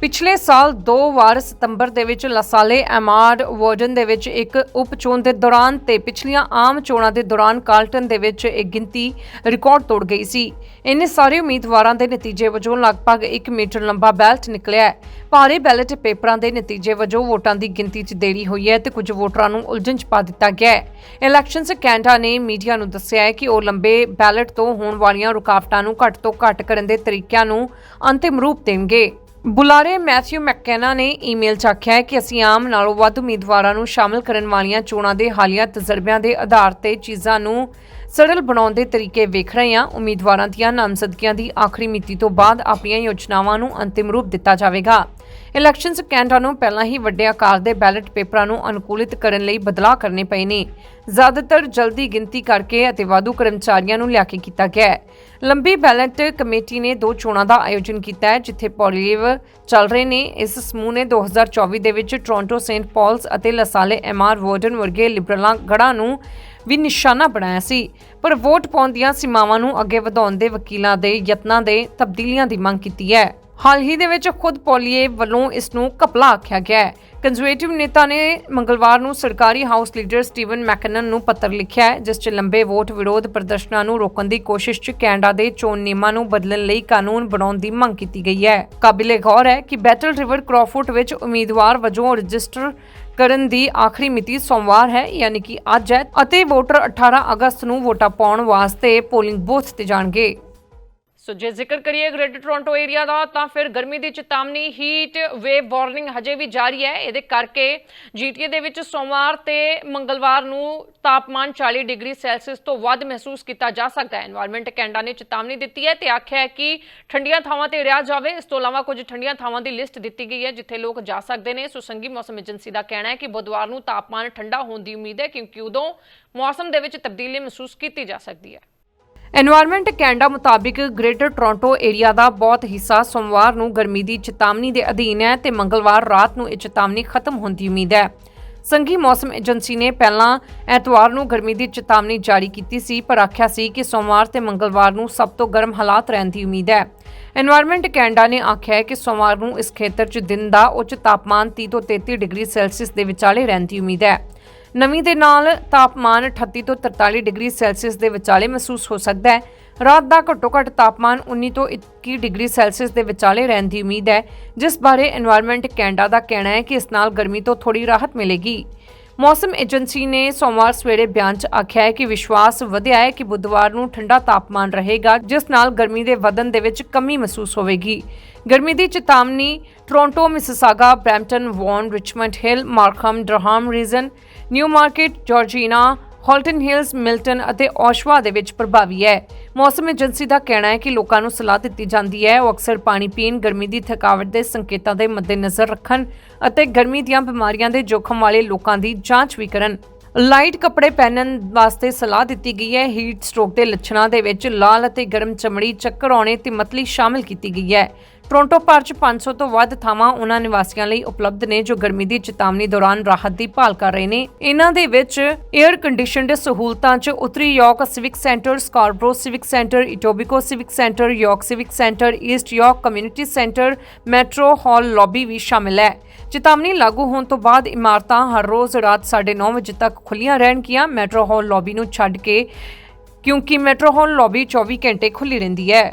ਪਿਛਲੇ ਸਾਲ ਦੋ ਵਾਰ ਸਤੰਬਰ ਦੇ ਵਿੱਚ ਲਸਾਲੇ ਐਮਾਰਡ ਵਾਰਡਨ ਦੇ ਵਿੱਚ ਇੱਕ ਉਪ ਚੋਣ ਦੇ ਦੌਰਾਨ ਤੇ ਪਿਛਲੀਆਂ ਆਮ ਚੋਣਾਂ ਦੇ ਦੌਰਾਨ ਕਾਲਟਨ ਦੇ ਵਿੱਚ ਇਹ ਗਿਣਤੀ ਰਿਕਾਰਡ ਤੋੜ ਗਈ ਸੀ। ਇੰਨੇ ਸਾਰੇ ਉਮੀਦਵਾਰਾਂ ਦੇ ਨਤੀਜੇ ਵਜੋਂ ਲਗਭਗ 1 ਮੀਟਰ ਲੰਬਾ ਬੈਲਟ ਨਿਕਲਿਆ ਹੈ। ਭਾਰੇ ਬੈਲਟ ਪੇਪਰਾਂ ਦੇ ਨਤੀਜੇ ਵਜੋਂ ਵੋਟਾਂ ਦੀ ਗਿਣਤੀ 'ਚ ਦੇਰੀ ਹੋਈ ਹੈ ਤੇ ਕੁਝ ਵੋਟਰਾਂ ਨੂੰ ਉਲਝਣ 'ਚ ਪਾ ਦਿੱਤਾ ਗਿਆ ਹੈ। ਇਲੈਕਸ਼ਨਸ ਕੈਨੇਡਾ ਨੇ ਮੀਡੀਆ ਨੂੰ ਦੱਸਿਆ ਹੈ ਕਿ ਉਹ ਲੰਬੇ ਬੈਲਟ ਤੋਂ ਹੋਣ ਵਾਲੀਆਂ ਰੁਕਾਵਟਾਂ ਨੂੰ ਘੱਟ ਤੋਂ ਘੱਟ ਕਰਨ ਦੇ ਤਰੀਕਿਆਂ ਨੂੰ ਅੰਤਿਮ ਰੂਪ ਦੇਣਗੇ। ਬੁਲਾਰੇ ਮੈਥਿਊ ਮੈਕਕੈਨਾ ਨੇ ਈਮੇਲ 'ਚ ਆਖਿਆ ਹੈ ਕਿ ਅਸੀਂ ਆਮ ਨਾਲੋਂ ਵੱਧ ਉਮੀਦਵਾਰਾਂ ਨੂੰ ਸ਼ਾਮਲ ਕਰਨ ਵਾਲੀਆਂ ਚੋਣਾਂ ਦੇ ਹਾਲੀਆ ਤਜਰਬਿਆਂ ਦੇ ਆਧਾਰ ਤੇ ਚੀਜ਼ਾਂ ਨੂੰ ਸਰਲ ਬਣਾਉਣ ਦੇ ਤਰੀਕੇ ਵੇਖ ਰਹੇ ਹਾਂ। ਉਮੀਦਵਾਰਾਂ ਦੀਆਂ ਨਾਮਜ਼ਦਗੀਆਂ ਦੀ ਆਖਰੀ ਮਿਤੀ ਤੋਂ ਬਾਅਦ ਆਪਣੀਆਂ ਯੋਜਨਾਵਾਂ ਨੂੰ ਅੰਤਿਮ ਰੂਪ ਦਿੱਤਾ ਜਾਵੇਗਾ। ਇਲੈਕਸ਼ਨ ਕੈਨੇਡਾ ਨੂੰ ਪਹਿਲਾਂ ਹੀ ਵੱਡੇ ਆਕਾਰ ਦੇ ਬੈਲਟ ਪੇਪਰਾਂ ਨੂੰ ਅਨੁਕੂਲਿਤ ਕਰਨ ਲਈ ਬਦਲਾਅ ਕਰਨੇ ਪਏ ਨੇ। ਜ਼ਿਆਦਾਤਰ ਜਲਦੀ ਗਿਣਤੀ ਕਰਕੇ ਅਤੇ ਵਾਧੂ ਕਰਮਚਾਰੀਆਂ ਨੂੰ ਲਿਆ ਕੇ ਕੀਤਾ ਗਿਆ ਹੈ। ਲੰਬੀ ਬੈਲਟ ਕਮੇਟੀ ਨੇ ਦੋ ਚੋਣਾਂ ਦਾ ਆਯੋਜਨ ਕੀਤਾ ਹੈ, ਜਿੱਥੇ ਪੋਲੀਵ ਚੱਲ ਰਹੇ ਨੇ। ਇਸ ਸਮੂਹ ਨੇ 2024 ਦੇ ਵਿੱਚ ਟੋਰਾਂਟੋ ਸੇਂਟ ਪਾਲਸ ਅਤੇ ਲਸਾਲੇ ਐਮਆਰ ਵੋਰਡਨ ਵਰਗੇ ਲਿਬਰਲਾਂ ਗੜਾਂ ਨੂੰ ਵੀ ਨਿਸ਼ਾਨਾ ਬਣਾਇਆ ਸੀ। ਪਰ ਵੋਟ ਪਾਉਣ ਦੀਆਂ ਸੀਮਾਵਾਂ ਨੂੰ ਅੱਗੇ ਵਧਾਉਣ ਦੇ ਵਕੀਲਾਂ ਦੇ ਯਤਨਾਂ ਦੇ ਤਬਦੀਲੀਆਂ ਦੀ ਮੰਗ ਕੀਤੀ ਹੈ। ਹਾਲ ਹੀ ਦੇ ਵਿੱਚ ਖੁਦ ਪੋਲੀਏ ਵੱਲੋਂ ਇਸ ਨੂੰ ਕਪਲਾ ਆਖਿਆ ਗਿਆ ਹੈ। ਕੰਜ਼ਰਵੇਟਿਵ ਨੇਤਾ ਨੇ ਮੰਗਲਵਾਰ ਨੂੰ ਸਰਕਾਰੀ ਹਾਊਸ ਲੀਡਰ ਸਟੀਵਨ ਮੈਕਨਨ ਨੂੰ ਪੱਤਰ ਲਿਖਿਆ ਹੈ, ਜਿਸ 'ਚ ਲੰਬੇ ਵੋਟ ਵਿਰੋਧ ਪ੍ਰਦਰਸ਼ਨਾਂ ਨੂੰ ਰੋਕਣ ਦੀ ਕੋਸ਼ਿਸ਼ 'ਚ ਕੈਨੇਡਾ ਦੇ ਚੋਣ ਨਿਯਮਾਂ ਨੂੰ ਬਦਲਣ ਲਈ ਕਾਨੂੰਨ ਬਣਾਉਣ ਦੀ ਮੰਗ ਕੀਤੀ ਗਈ ਹੈ। ਕਾਬਿਲੇ ਗੌਰ ਹੈ ਕਿ ਬੈਟਲ ਰਿਵਰ ਕ੍ਰੋਫੋਰਟ ਵਿੱਚ ਉਮੀਦਵਾਰ ਵਜੋਂ ਰਜਿਸਟਰ ਕਰਨ ਦੀ ਆਖਰੀ ਮਿਤੀ ਸੋਮਵਾਰ ਹੈ, ਯਾਨੀ ਕਿ ਅੱਜ ਹੈ ਅਤੇ ਵੋਟਰ 18 ਅਗਸਤ ਨੂੰ ਵੋਟਾਂ ਪਾਉਣ ਵਾਸਤੇ ਪੋਲਿੰਗ ਬੂਥ ਤੇ ਜਾਣਗੇ। ਸੋ ਜੇ ਜ਼ਿਕਰ ਕਰੀਏ ਗ੍ਰੇਟਰ ਟੋਰਾਂਟੋ ਏਰੀਆ ਦਾ, ਤਾਂ ਫਿਰ ਗਰਮੀ ਦੀ ਚੇਤਾਵਨੀ ਹੀਟ ਵੇਵ ਵਾਰਨਿੰਗ ਹਜੇ ਵੀ ਜਾਰੀ ਹੈ। ਇਹਦੇ ਕਰਕੇ ਜੀਟੀਏ ਦੇ ਵਿੱਚ ਸੋਮਵਾਰ ਤੇ ਮੰਗਲਵਾਰ ਨੂੰ ਤਾਪਮਾਨ 40 ਡਿਗਰੀ ਸੈਲਸੀਅਸ ਤੋਂ ਵੱਧ ਮਹਿਸੂਸ ਕੀਤਾ ਜਾ ਸਕਦਾ ਹੈ। এনवायरमेंट ਕੈਨੇਡਾ ਨੇ ਚੇਤਾਵਨੀ ਦਿੱਤੀ ਹੈ ਤੇ ਆਖਿਆ ਹੈ ਕਿ ਠੰਡੀਆਂ ਥਾਵਾਂ ਤੇ ਰਿਹਾ ਜਾਵੇ। ਇਸ ਤੋਂ ਇਲਾਵਾ ਕੁਝ ਠੰਡੀਆਂ ਥਾਵਾਂ ਦੀ ਲਿਸਟ ਦਿੱਤੀ ਗਈ ਹੈ, ਜਿੱਥੇ ਲੋਕ ਜਾ ਸਕਦੇ ਨੇ। ਸੋ ਸੰਗੀ ਮੌਸਮ ਏਜੰਸੀ ਦਾ ਕਹਿਣਾ ਹੈ ਕਿ ਬੁੱਧਵਾਰ ਨੂੰ ਤਾਪਮਾਨ ਠੰਡਾ ਹੋਣ ਦੀ ਉਮੀਦ ਹੈ, ਕਿਉਂਕਿ ਉਦੋਂ ਮੌਸਮ ਦੇ ਵਿੱਚ ਤਬਦੀਲੀ ਮਹਿਸੂਸ ਕੀਤੀ ਜਾ ਸਕਦੀ ਹੈ। এনवायरमेंट ਕੈਨੇਡਾ ਮੁਤਾਬਿਕ ਗ੍ਰੇਟਰ ਟੋਰਾਂਟੋ ਏਰੀਆ ਦਾ ਬਹੁਤ ਹਿੱਸਾ ਸੋਮਵਾਰ ਨੂੰ ਗਰਮੀ ਦੀ ਚੇਤਾਵਨੀ ਦੇ ਅਧੀਨ ਹੈ ਤੇ ਮੰਗਲਵਾਰ ਰਾਤ ਨੂੰ ਇਹ ਚੇਤਾਵਨੀ ਖਤਮ ਹੋਣ ਦੀ ਉਮੀਦ ਹੈ। ਸੰਘੀ ਮੌਸਮ ਏਜੰਸੀ ਨੇ ਪਹਿਲਾਂ ਐਤਵਾਰ ਨੂੰ ਗਰਮੀ ਦੀ ਚੇਤਾਵਨੀ ਜਾਰੀ ਕੀਤੀ ਸੀ, ਪਰ ਆਖਿਆ ਸੀ ਕਿ ਸੋਮਵਾਰ ਤੇ ਮੰਗਲਵਾਰ ਨੂੰ ਸਭ ਤੋਂ ਗਰਮ ਹਾਲਾਤ ਰਹਿਣ ਦੀ ਉਮੀਦ ਹੈ। এনवायरमेंट ਕੈਨੇਡਾ ਨੇ ਆਖਿਆ ਹੈ ਕਿ ਸੋਮਵਾਰ ਨੂੰ ਇਸ ਖੇਤਰ 'ਚ ਦਿਨ ਦਾ ਉੱਚ ਤਾਪਮਾਨ 30 ਤੋਂ 33 ਡਿਗਰੀ ਸੈਲਸੀਅਸ ਦੇ ਵਿਚਾਲੇ ਰਹਿਣ ਦੀ ਉਮੀਦ ਹੈ। ਨਵੀਂ ਦੇ ਨਾਲ ਤਾਪਮਾਨ 38 ਤੋਂ 43 ਡਿਗਰੀ ਸੈਲਸੀਅਸ ਦੇ ਵਿਚਾਲੇ ਮਹਿਸੂਸ ਹੋ ਸਕਦਾ ਹੈ। ਰਾਤ ਦਾ ਘੱਟੋ ਘੱਟ ਤਾਪਮਾਨ 19 ਤੋਂ 21 ਡਿਗਰੀ ਸੈਲਸੀਅਸ ਦੇ ਵਿਚਾਲੇ ਰਹਿਣ ਦੀ ਉਮੀਦ ਹੈ, ਜਿਸ ਬਾਰੇ এনवायरमेंट ਕੈਨੇਡਾ ਦਾ ਕਹਿਣਾ ਹੈ ਕਿ ਇਸ ਨਾਲ ਗਰਮੀ ਤੋਂ ਥੋੜੀ ਰਾਹਤ ਮਿਲੇਗੀ। ਮੌਸਮ ਏਜੰਸੀ ਨੇ ਸੋਮਵਾਰ ਸਵੇਰੇ ਬਿਆਨ 'ਚ ਆਖਿਆ ਹੈ ਕਿ ਵਿਸ਼ਵਾਸ ਵਧਿਆ ਹੈ ਕਿ ਬੁੱਧਵਾਰ ਨੂੰ ਠੰਡਾ ਤਾਪਮਾਨ ਰਹੇਗਾ, ਜਿਸ ਨਾਲ ਗਰਮੀ ਦੇ ਵਧਣ ਦੇ ਵਿੱਚ ਕਮੀ ਮਹਿਸੂਸ ਹੋਵੇਗੀ। ਗਰਮੀ ਦੀ ਚੇਤਾਵਨੀ, Toronto, Mississauga, Brampton Vaughan Richmond Hill Markham Durham Region Newmarket, Georgina, Halton Hills, Milton ਅਤੇ ਔਸ਼ਵਾ ਦੇ ਵਿੱਚ ਪ੍ਰਭਾਵੀ ਹੈ। ਮੌਸਮ ਏਜੰਸੀ ਦਾ ਕਹਿਣਾ ਹੈ ਕਿ ਲੋਕਾਂ ਨੂੰ ਸਲਾਹ ਦਿੱਤੀ ਜਾਂਦੀ ਹੈ। ਉਹ ਅਕਸਰ ਪਾਣੀ ਪੀਣ, ਗਰਮੀ ਦੀ ਥਕਾਵਟ ਦੇ ਸੰਕੇਤਾਂ ਦੇ ਮੱਦੇਨਜ਼ਰ ਰੱਖਣ ਅਤੇ ਗਰਮੀ ਦੀਆਂ ਬਿਮਾਰੀਆਂ ਦੇ ਜੋਖਮ ਵਾਲੇ ਲੋਕਾਂ ਦੀ ਜਾਂਚ ਵੀ ਕਰਨ। ਲਾਈਟ ਕੱਪੜੇ ਪਹਿਨਣ ਵਾਸਤੇ ਸਲਾਹ ਦਿੱਤੀ ਗਈ ਹੈ। ਹੀਟ ਸਟ੍ਰੋਕ ਦੇ ਲੱਛਣਾਂ ਦੇ ਵਿੱਚ ਲਾਲ ਅਤੇ ਗਰਮ ਚਮੜੀ, ਚੱਕਰ ਆਉਣੇ ਤੇ ਮਤਲੀ ਸ਼ਾਮਿਲ ਕੀਤੀ ਗਈ ਹੈ। ਟੋਰਾਂਟੋ ਭਰ 'ਚ 500 ਤੋਂ ਵੱਧ ਥਾਵਾਂ ਉਹਨਾਂ ਨਿਵਾਸੀਆਂ ਲਈ ਉਪਲਬਧ ਨੇ ਜੋ ਗਰਮੀ ਦੀ ਚੇਤਾਵਨੀ ਦੌਰਾਨ ਰਾਹਤ ਦੀ ਭਾਲ ਕਰ ਰਹੇ ਨੇ। ਇਹਨਾਂ ਦੇ ਵਿੱਚ 에ਅਰ ਕੰਡੀਸ਼ਨਡ ਸਹੂਲਤਾਂ 'ਚ ਉੱਤਰੀ York Civic Centre Scarborough Civic Centre Etobicoke Civic Centre York Civic Centre East York Community Centre Metro Hall lobby ਵੀ ਸ਼ਾਮਿਲ ਹੈ। ਚੇਤਾਵਨੀ ਲਾਗੂ ਹੋਣ ਤੋਂ ਬਾਅਦ ਇਮਾਰਤਾਂ ਹਰ ਰੋਜ਼ ਰਾਤ 9:30 ਵਜੇ ਤੱਕ ਖੁੱਲੀਆਂ ਰਹਿਣਗੀਆਂ। ਮੈਟਰੋ ਹਾਲ ਲੌਬੀ ਨੂੰ ਛੱਡ ਕੇ, ਕਿਉਂਕਿ ਮੈਟਰੋ ਹਾਲ ਲੌਬੀ 24 ਘੰਟੇ ਖੁੱਲੀ ਰਹਿੰਦੀ ਹੈ।